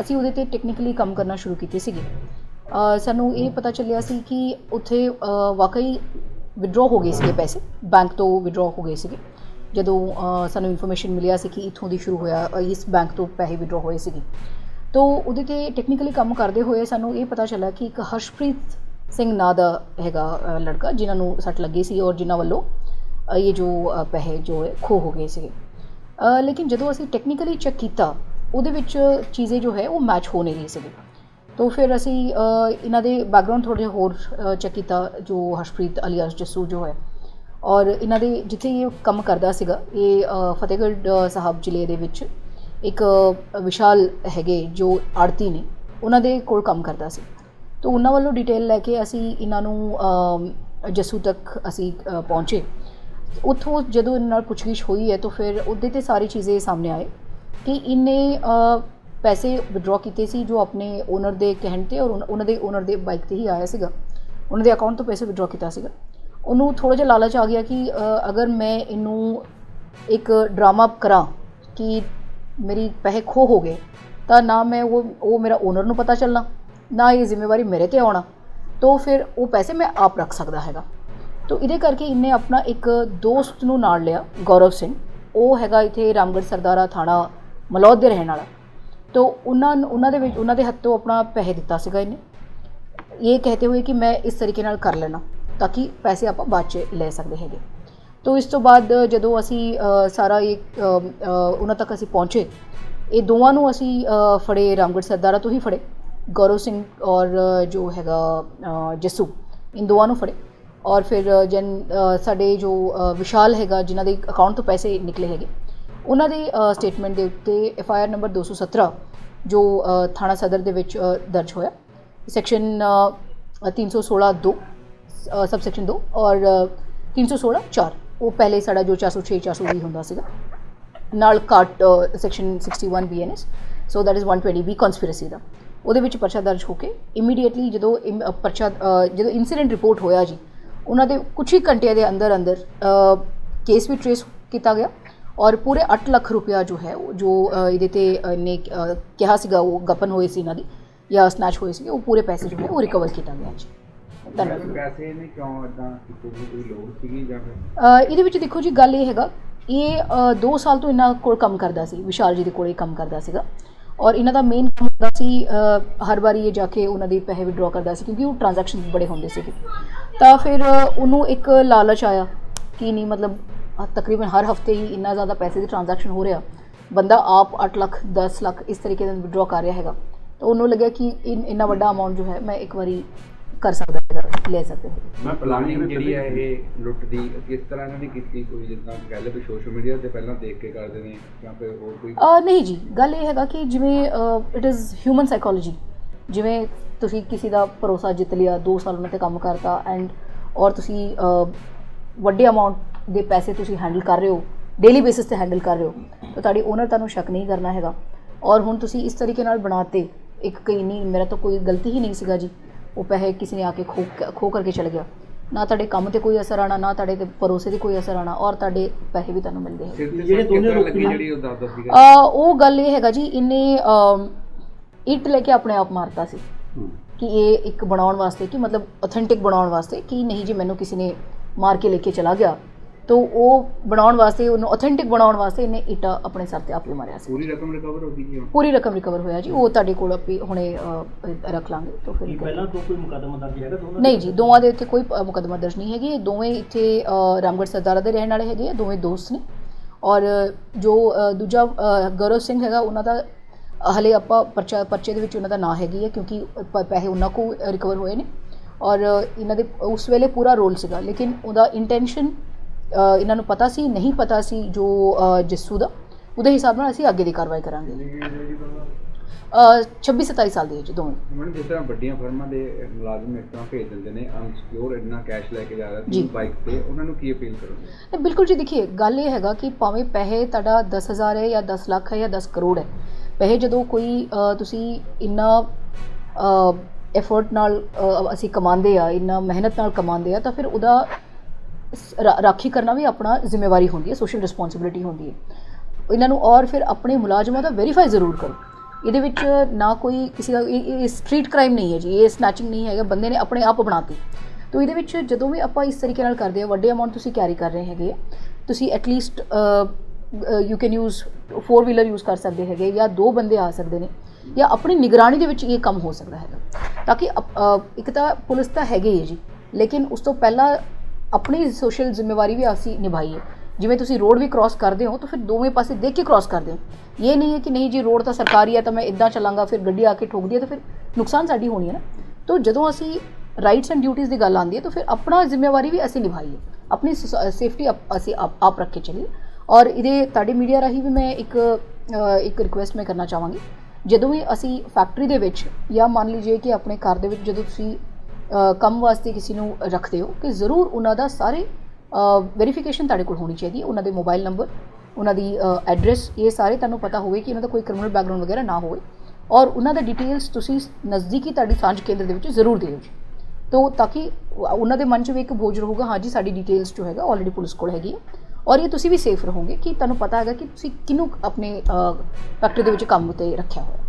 ਅਸੀਂ ਉਹਦੇ ਤੇ ਟੈਕਨੀਕਲੀ ਕੰਮ ਕਰਨਾ ਸ਼ੁਰੂ ਕੀਤੇ ਸੀਗੇ। ਸਾਨੂੰ ਇਹ ਪਤਾ ਚੱਲਿਆ ਸੀ ਕਿ ਉੱਥੇ ਵਾਕਈ ਵਿਡਰਾਅ ਹੋ ਗਏ ਸੀਗੇ ਪੈਸੇ ਬੈਂਕ ਤੋਂ ਵਿਡਰਾਅ ਹੋ ਗਏ ਸੀਗੇ। ਜਦੋਂ ਸਾਨੂੰ ਇਨਫੋਰਮੇਸ਼ਨ ਮਿਲਿਆ ਸੀ ਕਿ ਇੱਥੋਂ ਦੀ ਸ਼ੁਰੂ ਹੋਇਆ ਇਸ ਬੈਂਕ ਤੋਂ ਪੈਸੇ ਵਿਡਰਾਅ ਹੋਏ ਸੀਗੇ। ਤੋ ਉਹਦੇ ਤੇ ਟੈਕਨੀਕਲੀ ਕੰਮ ਕਰਦੇ ਹੋਏ ਸਾਨੂੰ ਇਹ ਪਤਾ ਚੱਲਿਆ ਕਿ ਇੱਕ ਹਰਸ਼ਪ੍ਰੀਤ ਸਿੰਘ ਨਾਂ ਦਾ ਹੈਗਾ ਲੜਕਾ, ਜਿਨ੍ਹਾਂ ਨੂੰ ਸੱਟ ਲੱਗੀ ਸੀ ਔਰ ਜਿਨ੍ਹਾਂ ਵੱਲੋਂ ਇਹ ਜੋ ਪੈਸੇ ਜੋ ਹੈ ਖੋ ਹੋ ਗਏ ਸੀਗੇ। ਲੇਕਿਨ ਜਦੋਂ ਅਸੀਂ ਟੈਕਨੀਕਲੀ ਚੈੱਕ ਕੀਤਾ ਉਹਦੇ ਵਿੱਚ ਚੀਜ਼ੇ ਜੋ ਹੈ ਉਹ ਮੈਚ ਹੋ ਨਹੀਂ ਰਹੀ ਸੀਗੀ। ਤੋ ਫਿਰ ਅਸੀਂ ਇਹਨਾਂ ਦੇ ਬੈਕਗ੍ਰਾਉਂਡ ਥੋੜ੍ਹਾ ਜਿਹਾ ਹੋਰ ਚੈੱਕ ਕੀਤਾ ਜੋ ਹਰਸ਼ਪ੍ਰੀਤ ਅਲੀਆਸ ਜੱਸੂ ਜੋ ਹੈ। ਔਰ ਇਹਨਾਂ ਦੇ ਜਿੱਥੇ ਇਹ ਕੰਮ ਕਰਦਾ ਸੀਗਾ ਇਹ ਫਤਿਹਗੜ੍ਹ ਸਾਹਿਬ ਜ਼ਿਲ੍ਹੇ ਦੇ ਵਿੱਚ ਇੱਕ ਵਿਸ਼ਾਲ ਹੈਗੇ ਜੋ ਆੜਤੀ ਨੇ ਉਹਨਾਂ ਦੇ ਕੋਲ ਕੰਮ ਕਰਦਾ ਸੀ। ਤੋ ਉਹਨਾਂ ਵੱਲੋਂ ਡਿਟੇਲ ਲੈ ਕੇ ਅਸੀਂ ਇਹਨਾਂ ਨੂੰ ਅਮ, ਜੱਸੂ ਤੱਕ ਅਸੀਂ ਪਹੁੰਚੇ। ਉੱਥੋਂ ਜਦੋਂ ਇਹਨਾਂ ਨਾਲ ਪੁੱਛਗਿੱਛ ਹੋਈ ਹੈ, ਤਾਂ ਫਿਰ ਉਹਦੇ ਤੇ ਸਾਰੀ ਚੀਜ਼ੇ ਸਾਹਮਣੇ ਆਏ ਕਿ ਇਹਨੇ ਪੈਸੇ ਵਿਡਰਾਅ ਕੀਤੇ ਸੀ ਜੋ ਆਪਣੇ ਓਨਰ ਦੇ ਕਹਿਣ ਤੇ ਔਰ ਉਹਨਾਂ- ਉਹਨਾਂ ਦੇ ਓਨਰ ਦੇ ਬਾਈਕ ਤੇ ਹੀ ਆਇਆ ਸੀਗਾ। ਉਹਨਾਂ ਦੇ ਅਕਾਊਂਟ ਤੋਂ ਪੈਸੇ ਵਿਡਰਾਅ ਕੀਤਾ ਸੀਗਾ। ਉਹਨੂੰ ਥੋੜਾ ਜਿਹਾ ਲਾਲਚ ਆ ਗਿਆ ਕਿ ਅਗਰ ਮੈਂ ਇਹਨੂੰ ਇੱਕ ਡਰਾਮਾ ਕਰਾਂ ਕਿ ਮੇਰੀ ਪੈਸੇ ਖੋ ਹੋ ਗਏ, ਤਾਂ ਨਾ ਮੈਂ ਉਹ ਉਹ ਮੇਰਾ ਓਨਰ ਨੂੰ ਪਤਾ ਚੱਲਣਾ, ਨਾ ਇਹ ਜ਼ਿੰਮੇਵਾਰੀ ਮੇਰੇ ਤੇ ਆਉਣਾ, ਤਾਂ ਫਿਰ ਉਹ ਪੈਸੇ ਮੈਂ ਆਪ ਰੱਖ ਸਕਦਾ ਹੈਗਾ। ਤੋ ਇਹਦੇ ਕਰਕੇ ਇਹਨੇ ਆਪਣਾ ਇੱਕ ਦੋਸਤ ਨੂੰ ਨਾਲ ਲਿਆ ਗੌਰਵ ਸਿੰਘ। ਉਹ ਹੈਗਾ ਇੱਥੇ ਰਾਮਗੜ੍ਹ ਸਰਦਾਰਾ ਥਾਣਾ ਮਲੌਦ ਦੇ ਰਹਿਣ ਵਾਲਾ। ਤੋ ਉਹਨਾਂ ਉਹਨਾਂ ਦੇ ਵਿੱਚ ਉਹਨਾਂ ਦੇ ਹੱਥੋਂ ਆਪਣਾ ਪੈਸੇ ਦਿੱਤਾ ਸੀਗਾ ਇਹਨੇ। ਇਹ ਕਹਤੇ ਹੋਏ ਕਿ ਮੈਂ ਇਸ ਤਰੀਕੇ ਨਾਲ ਕਰ ਲੈਣਾ ਤਾਂ ਕਿ ਪੈਸੇ ਆਪਾਂ ਬਾਅਦ ਚ ਲੈ ਸਕਦੇ ਹੈਗੇ। ਤੋ ਇਸ ਤੋਂ ਬਾਅਦ ਜਦੋਂ ਅਸੀਂ ਸਾਰਾ ਇਹ ਉਹਨਾਂ ਤੱਕ ਅਸੀਂ ਪਹੁੰਚੇ ਇਹ ਦੋਵਾਂ ਨੂੰ ਅਸੀਂ ਫੜੇ ਰਾਮਗੜ੍ਹ ਸਰਦਾਰਾ ਤੋਂ ਹੀ ਫੜੇ। ਗੌਰਵ ਸਿੰਘ ਔਰ ਜੋ ਹੈਗਾ ਅ, ਜੱਸੂ ਇਨ ਦੋਵਾਂ ਨੂੰ ਫੜੇ। ਔਰ ਫਿਰ ਜਨ ਸਾਡੇ ਜੋ ਵਿਸ਼ਾਲ ਹੈਗਾ ਜਿਨ੍ਹਾਂ ਦੇ ਅਕਾਊਂਟ ਤੋਂ ਪੈਸੇ ਨਿਕਲੇ ਹੈਗੇ ਉਹਨਾਂ ਦੇ ਸਟੇਟਮੈਂਟ ਦੇ ਉੱਤੇ ਐਫ ਆਈ ਆਰ ਨੰਬਰ 217 ਜੋ ਥਾਣਾ ਸਦਰ ਦੇ ਵਿੱਚ ਦਰਜ ਹੋਇਆ। ਸੈਕਸ਼ਨ 316 2 ਸਬ ਸੈਕਸ਼ਨ 2 ਔਰ ਅ, 316 4 ਉਹ ਪਹਿਲੇ ਸਾਡਾ ਜੋ 406 420 ਹੁੰਦਾ ਸੀਗਾ। ਨਾਲ ਕਾਟ section 61 BNS so that is 120 B conspiracy ਦਾ। ਉਹਦੇ ਵਿੱਚ ਪਰਚਾ ਦਰਜ ਹੋ ਕੇ ਇਮੀਡੀਏਟਲੀ ਜਦੋਂ ਇਮ- ਪਰਚਾ ਜਦੋਂ ਇਨਸੀਡੈਂਟ ਰਿਪੋਰਟ ਹੋਇਆ ਜੀ ਉਹਨਾਂ ਦੇ ਕੁਝ ਹੀ ਘੰਟਿਆਂ ਦੇ ਅੰਦਰ ਅੰਦਰ ਕੇਸ ਵੀ ਟ੍ਰੇਸ ਕੀਤਾ ਗਿਆ ਔਰ ਪੂਰੇ 8 ਲੱਖ ਰੁਪਇਆ ਜੋ ਹੈ ਉਹ ਜੋ ਇਹਦੇ ਤੇ ਨੇ ਕਿਹਾ ਸੀਗਾ ਉਹ ਗਪਨ ਹੋਏ ਸੀ ਇਹਨਾਂ ਦੀ ਜਾਂ ਸਨੈਚ ਹੋਏ ਸੀ ਉਹ ਪੂਰੇ ਪੈਸੇ ਜੋ ਹੈ ਉਹ ਰਿਕਵਰ ਕੀਤਾ ਗਿਆ ਜੀ। ਧੰਨਵਾਦ। ਪੈਸੇ ਨੇ ਕਿਉਂ ਇਦਾਂ ਕੀਤੇ ਜੀ ਕੋਈ ਲੋੜ ਸੀਗੀ ਜਾਂ ਫਿਰ? ਅ, ਇਹਦੇ ਵਿੱਚ ਦੇਖੋ ਜੀ ਗੱਲ ਇਹ ਹੈਗਾ ਇਹ 2 ਸਾਲ ਤੋਂ ਇਹਨਾਂ ਕੋਲ ਕੰਮ ਕਰਦਾ ਸੀ ਵਿਸ਼ਾਲ ਜੀ ਦੇ ਕੋਲ ਕੰਮ ਕਰਦਾ ਸੀਗਾ ਔਰ ਇਹਨਾਂ ਦਾ ਮੇਨ ਕੰਮ ਹੁੰਦਾ ਸੀ ਹਰ ਵਾਰੀ ਇਹ ਜਾ ਕੇ ਉਹਨਾਂ ਦੇ ਪੈਸੇ ਵਿਡਰਾਅ ਕਰਦਾ ਸੀ ਕਿਉਂਕਿ ਉਹ ਟ੍ਰਾਂਜੈਕਸ਼ਨ ਬੜੇ ਹੁੰਦੇ ਸੀਗੇ। ਤਾਂ ਫਿਰ ਉਹਨੂੰ ਇੱਕ ਲਾਲਚ ਆਇਆ ਕਿ ਨਹੀਂ ਮਤਲਬ ਤਕਰੀਬਨ ਹਰ ਹਫ਼ਤੇ ਹੀ ਇੰਨਾ ਜ਼ਿਆਦਾ ਪੈਸੇ ਦੀ ਟ੍ਰਾਂਜੈਕਸ਼ਨ ਹੋ ਰਿਹਾ। ਬੰਦਾ ਆਪ 8 ਲੱਖ 10 ਲੱਖ ਇਸ ਤਰੀਕੇ ਨਾਲ ਵਿਡਰਾਅ ਕਰ ਰਿਹਾ ਹੈਗਾ। ਤਾਂ ਉਹਨੂੰ ਲੱਗਿਆ ਕਿ ਇਨ- ਇੰਨਾ ਵੱਡਾ ਅਮਾਉਂਟ ਜੋ ਹੈ ਮੈਂ ਇੱਕ ਵਾਰੀ ਕਰ ਸਕਦਾ ਹੈਗਾ ਲੈ ਸਕਦਾ ਹੈਗਾ। ਮੈਂ ਪਲਾਨਿੰਗ ਜਿਹੜੀ ਹੈ ਇਹ ਲੁੱਟ ਦੀ ਕਿਸ ਤਰ੍ਹਾਂ ਇਹਨਾਂ ਨੇ ਕੀਤੀ ਕੋਈ ਜਿੱਦਾਂ ਕਹਿ ਲਓ ਵੀ ਸੋਸ਼ਲ ਮੀਡੀਆ ਤੇ ਪਹਿਲਾਂ ਦੇਖ ਕੇ ਕਰਦੇ ਨੇ ਜਾਂ ਫਿਰ ਹੋਰ ਕੋਈ? ਨਹੀਂ ਜੀ ਗੱਲ ਇਹ ਹੈਗਾ ਕਿ ਜਿਵੇਂ ਇਟ ਇਜ਼ ਹਿਊਮਨ ਸਾਈਕੋਲੋਜੀ ਜਿਵੇਂ ਤੁਸੀਂ ਕਿਸੇ ਦਾ ਭਰੋਸਾ ਜਿੱਤ ਲਿਆ 2 ਸਾਲ ਉਹਨਾਂ ਤੇ ਕੰਮ ਕਰਤਾ ਐਂਡ ਔਰ ਤੁਸੀਂ ਵੱਡੇ ਅਮਾਉਂਟ ਦੇ ਪੈਸੇ ਤੁਸੀਂ ਹੈਂਡਲ ਕਰ ਰਹੇ ਹੋ ਡੇਲੀ ਬੇਸਿਸ ਤੇ ਹੈਂਡਲ ਕਰ ਰਹੇ ਹੋ ਤਾਂ ਤੁਹਾਡੀ ਓਨਰ ਤੁਹਾਨੂੰ ਸ਼ੱਕ ਨਹੀਂ ਕਰਨਾ ਹੈਗਾ। ਔਰ ਹੁਣ ਤੁਸੀਂ ਇਸ ਤਰੀਕੇ ਨਾਲ ਬਣਾਤੇ ਇੱਕ ਕਈ ਨਹੀਂ ਮੇਰਾ ਤਾਂ ਕੋਈ ਗਲਤੀ ਹੀ ਨਹੀਂ ਸੀਗਾ ਜੀ ਉਹ ਪੈਸੇ ਕਿਸੇ ਨੇ ਆ ਕੇ ਖੋ ਖੋ ਕਰਕੇ ਚਲ ਗਿਆ। ਨਾ ਤੁਹਾਡੇ ਕੰਮ ਤੇ ਕੋਈ ਅਸਰ ਆਣਾ ਨਾ ਤੁਹਾਡੇ ਤੇ ਭਰੋਸੇ ਤੇ ਕੋਈ ਅਸਰ ਆਣਾ ਔਰ ਤੁਹਾਡੇ ਪੈਸੇ ਵੀ ਤੁਹਾਨੂੰ ਮਿਲਦੇ ਹੈ ਜਿਹੜੇ ਦੋਨੇ ਜਿਹੜੀ ਉਹ ਦੱਸਦਾ ਸੀਗਾ? ਉਹ ਗੱਲ ਇਹ ਹੈਗਾ ਜੀ ਇਹਨੇ ਇੱਟ ਲੈ ਕੇ ਆਪਣੇ ਆਪ ਮਾਰਤਾ ਸੀ। ਕਿ ਇਹ ਇੱਕ ਬਣਾਉਣ ਵਾਸਤੇ ਕਿ ਮਤਲਬ ਆਥੈਂਟਿਕ ਬਣਾਉਣ ਵਾਸਤੇ ਕਿ ਨਹੀਂ ਜੀ ਮੈਨੂੰ ਕਿਸੇ ਨੇ ਮਾਰ ਕੇ ਲੈ ਕੇ ਚਲਾ ਗਿਆ। ਤਾਂ ਉਹ ਬਣਾਉਣ ਵਾਸਤੇ ਉਹਨੂੰ ਆਥੈਂਟਿਕ ਬਣਾਉਣ ਵਾਸਤੇ ਇਹਨੇ ਇੱਟਾ ਆਪਣੇ ਸਰ ਤੇ ਆਪ ਹੀ ਮਾਰਿਆ ਸੀ। ਪੂਰੀ ਰਕਮ ਰਿਕਵਰ ਹੋ ਗਈ ਜੀ ਹੁਣ? ਪੂਰੀ ਰਕਮ ਰਿਕਵਰ ਹੋਇਆ ਜੀ। ਉਹ ਤੁਹਾਡੇ ਕੋਲ ਆਪੇ ਹੁਣੇ ਰੱਖ ਲਾਂਗੇ। ਤਾਂ ਫਿਰ ਪਹਿਲਾਂ ਤੋਂ ਕੋਈ ਮੁਕੱਦਮਾ ਦਰਜ ਹੈਗਾ ਦੋਨਾਂ ਨਹੀਂ ਜੀ ਦੋਵਾਂ ਦੇ ਉੱਤੇ ਕੋਈ ਮੁਕੱਦਮਾ ਦਰਜ ਨਹੀਂ ਹੈਗੀ। ਇਹ ਦੋਵੇਂ ਇੱਥੇ ਰਾਮਗੜ੍ਹ ਸਰਦਾਰਾ ਦੇ ਰਹਿਣ ਵਾਲੇ ਹੈਗੇ ਆ ਦੋਵੇਂ ਦੋਸਤ ਨੇ। ਔਰ ਜੋ ਦੂਜਾ ਗੌਰਵ ਸਿੰਘ ਹੈਗਾ ਉਹਨਾਂ ਦਾ ਹਲੇ ਆਪਾਂ ਪਰਚਾ ਪਰਚੇ ਦੇ ਵਿੱਚ ਉਹਨਾਂ ਦਾ ਨਾਂ ਹੈਗੀ ਹੈ ਕਿਉਂਕਿ ਪ- ਪੈਸੇ ਉਹਨਾਂ ਕੋ ਰਿਕਵਰ ਹੋਏ ਨੇ ਔਰ ਇਹਨਾਂ ਦੇ ਉਸ ਵੇਲੇ ਪੂਰਾ ਰੋਲ ਸੀਗਾ ਲੇਕਿਨ ਉਹਦਾ ਇੰਟੈਂਸ਼ਨ ਇਹਨਾਂ ਨੂੰ ਪਤਾ ਸੀ ਨਹੀਂ ਪਤਾ ਸੀ ਜੋ ਜੱਸੂ ਦਾ ਉਹਦੇ ਹਿਸਾਬ ਨਾਲ ਅਸੀਂ ਅੱਗੇ ਦੀ ਕਾਰਵਾਈ ਕਰਾਂਗੇ। ਅ, 26 27 ਸਾਲ ਦੀ ਏਜ ਦੋਵੇਂ। ਮੈਡਮ ਜਿਸ ਤਰ੍ਹਾਂ ਵੱਡੀਆਂ ਫਰਮਾਂ ਦੇ ਮੁਲਾਜ਼ਮ ਇਸ ਤਰ੍ਹਾਂ ਭੇਜ ਦਿੰਦੇ ਨੇ ਅਨਸਿਕਿਉਰ ਇੰਨਾ ਕੈਸ਼ ਲੈ ਕੇ ਜਾ ਰਿਹਾ। ਸੀ ਬਾਈਕ ਤੇ ਉਹਨਾਂ ਨੂੰ ਕੀ ਅਪੀਲ ਕਰੋਗੇ? ਬਿਲਕੁਲ ਜੀ ਦੇਖੀਏ ਗੱਲ ਇਹ ਹੈਗਾ ਕਿ ਭਾਵੇਂ ਪੈਸੇ ਤੁਹਾਡਾ 10000 ਹੈ ਜਾਂ 10 ਲੱਖ ਹੈ ਜਾਂ 10 ਕਰੋੜ ਹੈ ਪੈਸੇ ਜਦੋਂ ਕੋਈ ਤੁਸੀਂ ਇੰਨਾ ਐਫਰਟ ਨਾਲ ਅਸੀਂ ਕਮਾਉਂਦੇ ਆ, ਇੰਨਾ ਮਿਹਨਤ ਨਾਲ ਕਮਾਉਂਦੇ ਆ, ਤਾਂ ਫਿਰ ਉਹਦਾ ਸ- ਰਾਖੀ ਕਰਨਾ ਵੀ ਆਪਣਾ ਜ਼ਿੰਮੇਵਾਰੀ ਹੁੰਦੀ ਹੈ ਸੋਸ਼ਲ ਰਿਸਪੌਂਸਿਬਿਲਿਟੀ ਹੁੰਦੀ ਹੈ। ਇਹਨਾਂ ਨੂੰ ਔਰ ਫਿਰ ਆਪਣੇ ਮੁਲਾਜ਼ਮਾਂ ਦਾ ਵੈਰੀਫਾਈ ਜ਼ਰੂਰ ਕਰੋ। ਇਹਦੇ ਵਿੱਚ ਨਾ ਕੋਈ ਕਿਸੇ ਦਾ, ਇਹ ਸਟਰੀਟ ਕ੍ਰਾਈਮ ਨਹੀਂ ਹੈ ਜੀ, ਇਹ ਸਨੈਚਿੰਗ ਨਹੀਂ ਹੈਗਾ, ਬੰਦੇ ਨੇ ਆਪਣੇ ਆਪ ਬਣਾਤੀ। ਤੋ ਇਹਦੇ ਵਿੱਚ ਜਦੋਂ ਵੀ ਆਪਾਂ ਇਸ ਤਰੀਕੇ ਨਾਲ ਕਰਦੇ ਆ, ਵੱਡੇ ਅਮਾਉਂਟ ਤੁਸੀਂ ਕੈਰੀ ਕਰ ਰਹੇ ਹੈਗੇ ਆ, ਤੁਸੀਂ at least you can use four wheeler use ਕਰ ਸਕਦੇ ਹੈਗੇ ਜਾਂ ਦੋ ਬੰਦੇ ਆ ਸਕਦੇ ਨੇ ਜਾਂ ਆਪਣੀ ਨਿਗਰਾਨੀ ਦੇ ਵਿੱਚ ਇਹ ਕੰਮ ਹੋ ਸਕਦਾ ਹੈਗਾ। ਤਾਂ ਕਿ ਅਪ- ਇੱਕ ਤਾਂ ਪੁਲਿਸ ਤਾਂ ਹੈਗੀ ਹੈ ਜੀ, ਲੇਕਿਨ ਉਸ ਤੋਂ ਪਹਿਲਾਂ ਆਪਣੀ ਸੋਸ਼ਲ ਜ਼ਿੰਮੇਵਾਰੀ ਵੀ ਅਸੀਂ ਨਿਭਾਈਏ। ਜਿਵੇਂ ਤੁਸੀਂ ਰੋਡ ਵੀ ਕ੍ਰਾਸ ਕਰਦੇ ਹੋ ਤਾਂ ਫਿਰ ਦੋਵੇਂ ਪਾਸੇ ਦੇਖ ਕੇ ਕ੍ਰਾਸ ਕਰਦੇ ਹੋ। ਇਹ ਨਹੀਂ ਹੈ ਕਿ ਨਹੀਂ ਜੀ ਰੋਡ ਤਾਂ ਸਰਕਾਰੀ ਹੈ ਤਾਂ ਮੈਂ ਇਦਾਂ ਚੱਲਾਂਗਾ, ਫਿਰ ਗੱਡੀ ਆ ਕੇ ਠੋਕਦੀ ਹੈ ਤਾਂ ਫਿਰ ਨੁਕਸਾਨ ਸਾਡੀ ਹੋਣੀ ਹੈ ਨਾ। ਤਾਂ ਜਦੋਂ ਅਸੀਂ ਰਾਈਟਸ ਐਂਡ ਡਿਊਟੀਆਂ ਦੀ ਗੱਲ ਆਉਂਦੀ ਹੈ ਤਾਂ ਫਿਰ ਆਪਣਾ ਜ਼ਿੰਮੇਵਾਰੀ ਵੀ ਅਸੀਂ ਨਿਭਾਈਏ। ਆਪਣੀ ਸੇਫਟੀ ਅਸੀਂ ਆਪ ਆਪ ਰੱਖ ਕੇ ਚੱਲੀਏ। ਔਰ ਇਹਦੇ ਤੁਹਾਡੇ ਮੀਡੀਆ ਰਾਹੀਂ ਵੀ ਮੈਂ ਇੱਕ ਇੱਕ ਰਿਕੁਐਸਟ ਮੈਂ ਕਰਨਾ ਚਾਹਾਂਗੀ। ਜਦੋਂ ਵੀ ਅਸੀਂ ਫੈਕਟਰੀ ਦੇ ਵਿੱਚ ਜਾਂ ਮੰਨ ਲਈਏ ਕਿ ਆਪਣੇ ਘਰ ਦੇ ਵਿੱਚ ਜਦੋਂ ਤੁਸੀਂ ਕੰਮ ਵਾਸਤੇ ਕਿਸੇ ਨੂੰ ਰੱਖਦੇ ਹੋ ਕਿ ਜ਼ਰੂਰ ਉਹਨਾਂ ਦਾ ਸਾਰੇ ਵੈਰੀਫਿਕੇਸ਼ਨ ਤੁਹਾਡੇ ਕੋਲ ਹੋਣੀ ਚਾਹੀਦੀ ਹੈ। ਉਹਨਾਂ ਦੇ ਮੋਬਾਈਲ ਨੰਬਰ ਉਹਨਾਂ ਦੀ ਐਡਰੈਸ ਇਹ ਸਾਰੇ ਤੁਹਾਨੂੰ ਪਤਾ ਹੋਵੇ ਕਿ ਉਹਨਾਂ ਦਾ ਕੋਈ ਕ੍ਰਿਮੀਨਲ ਬੈਕਗ੍ਰਾਉਂਡ ਵਗੈਰਾ ਨਾ ਹੋਵੇ। ਔਰ ਉਹਨਾਂ ਦਾ ਡਿਟੇਲਸ ਤੁਸੀਂ ਨਜ਼ਦੀਕੀ ਤੁਹਾਡੀ ਸਾਂਝ ਕੇਂਦਰ ਦੇ ਵਿੱਚ ਜ਼ਰੂਰ ਦਿਓ ਜੀ। ਤੋ, ਤਾਂ ਕਿ ਉਹਨਾਂ ਦੇ ਮਨ 'ਚ ਵੀ ਇੱਕ ਬੋਝ ਰਹੂਗਾ, ਹਾਂ ਜੀ, ਸਾਡੀ ਡਿਟੇਲਸ ਜੋ ਹੈਗਾ ਆਲਰੇਡੀ ਪੁਲਿਸ ਕੋਲ ਹੈਗੀ ਹੈ। ਔਰ ਇਹ ਤੁਸੀਂ ਵੀ ਸੇਫ ਰਹੋਗੇ ਕਿ ਤੁਹਾਨੂੰ ਪਤਾ ਹੈਗਾ ਕਿ ਤੁਸੀਂ ਕਿਹਨੂੰ ਆਪਣੇ ਫੈਕਟਰੀ ਦੇ ਵਿੱਚ ਕੰਮ ਤੇ ਰੱਖਿਆ ਹੋਇਆ।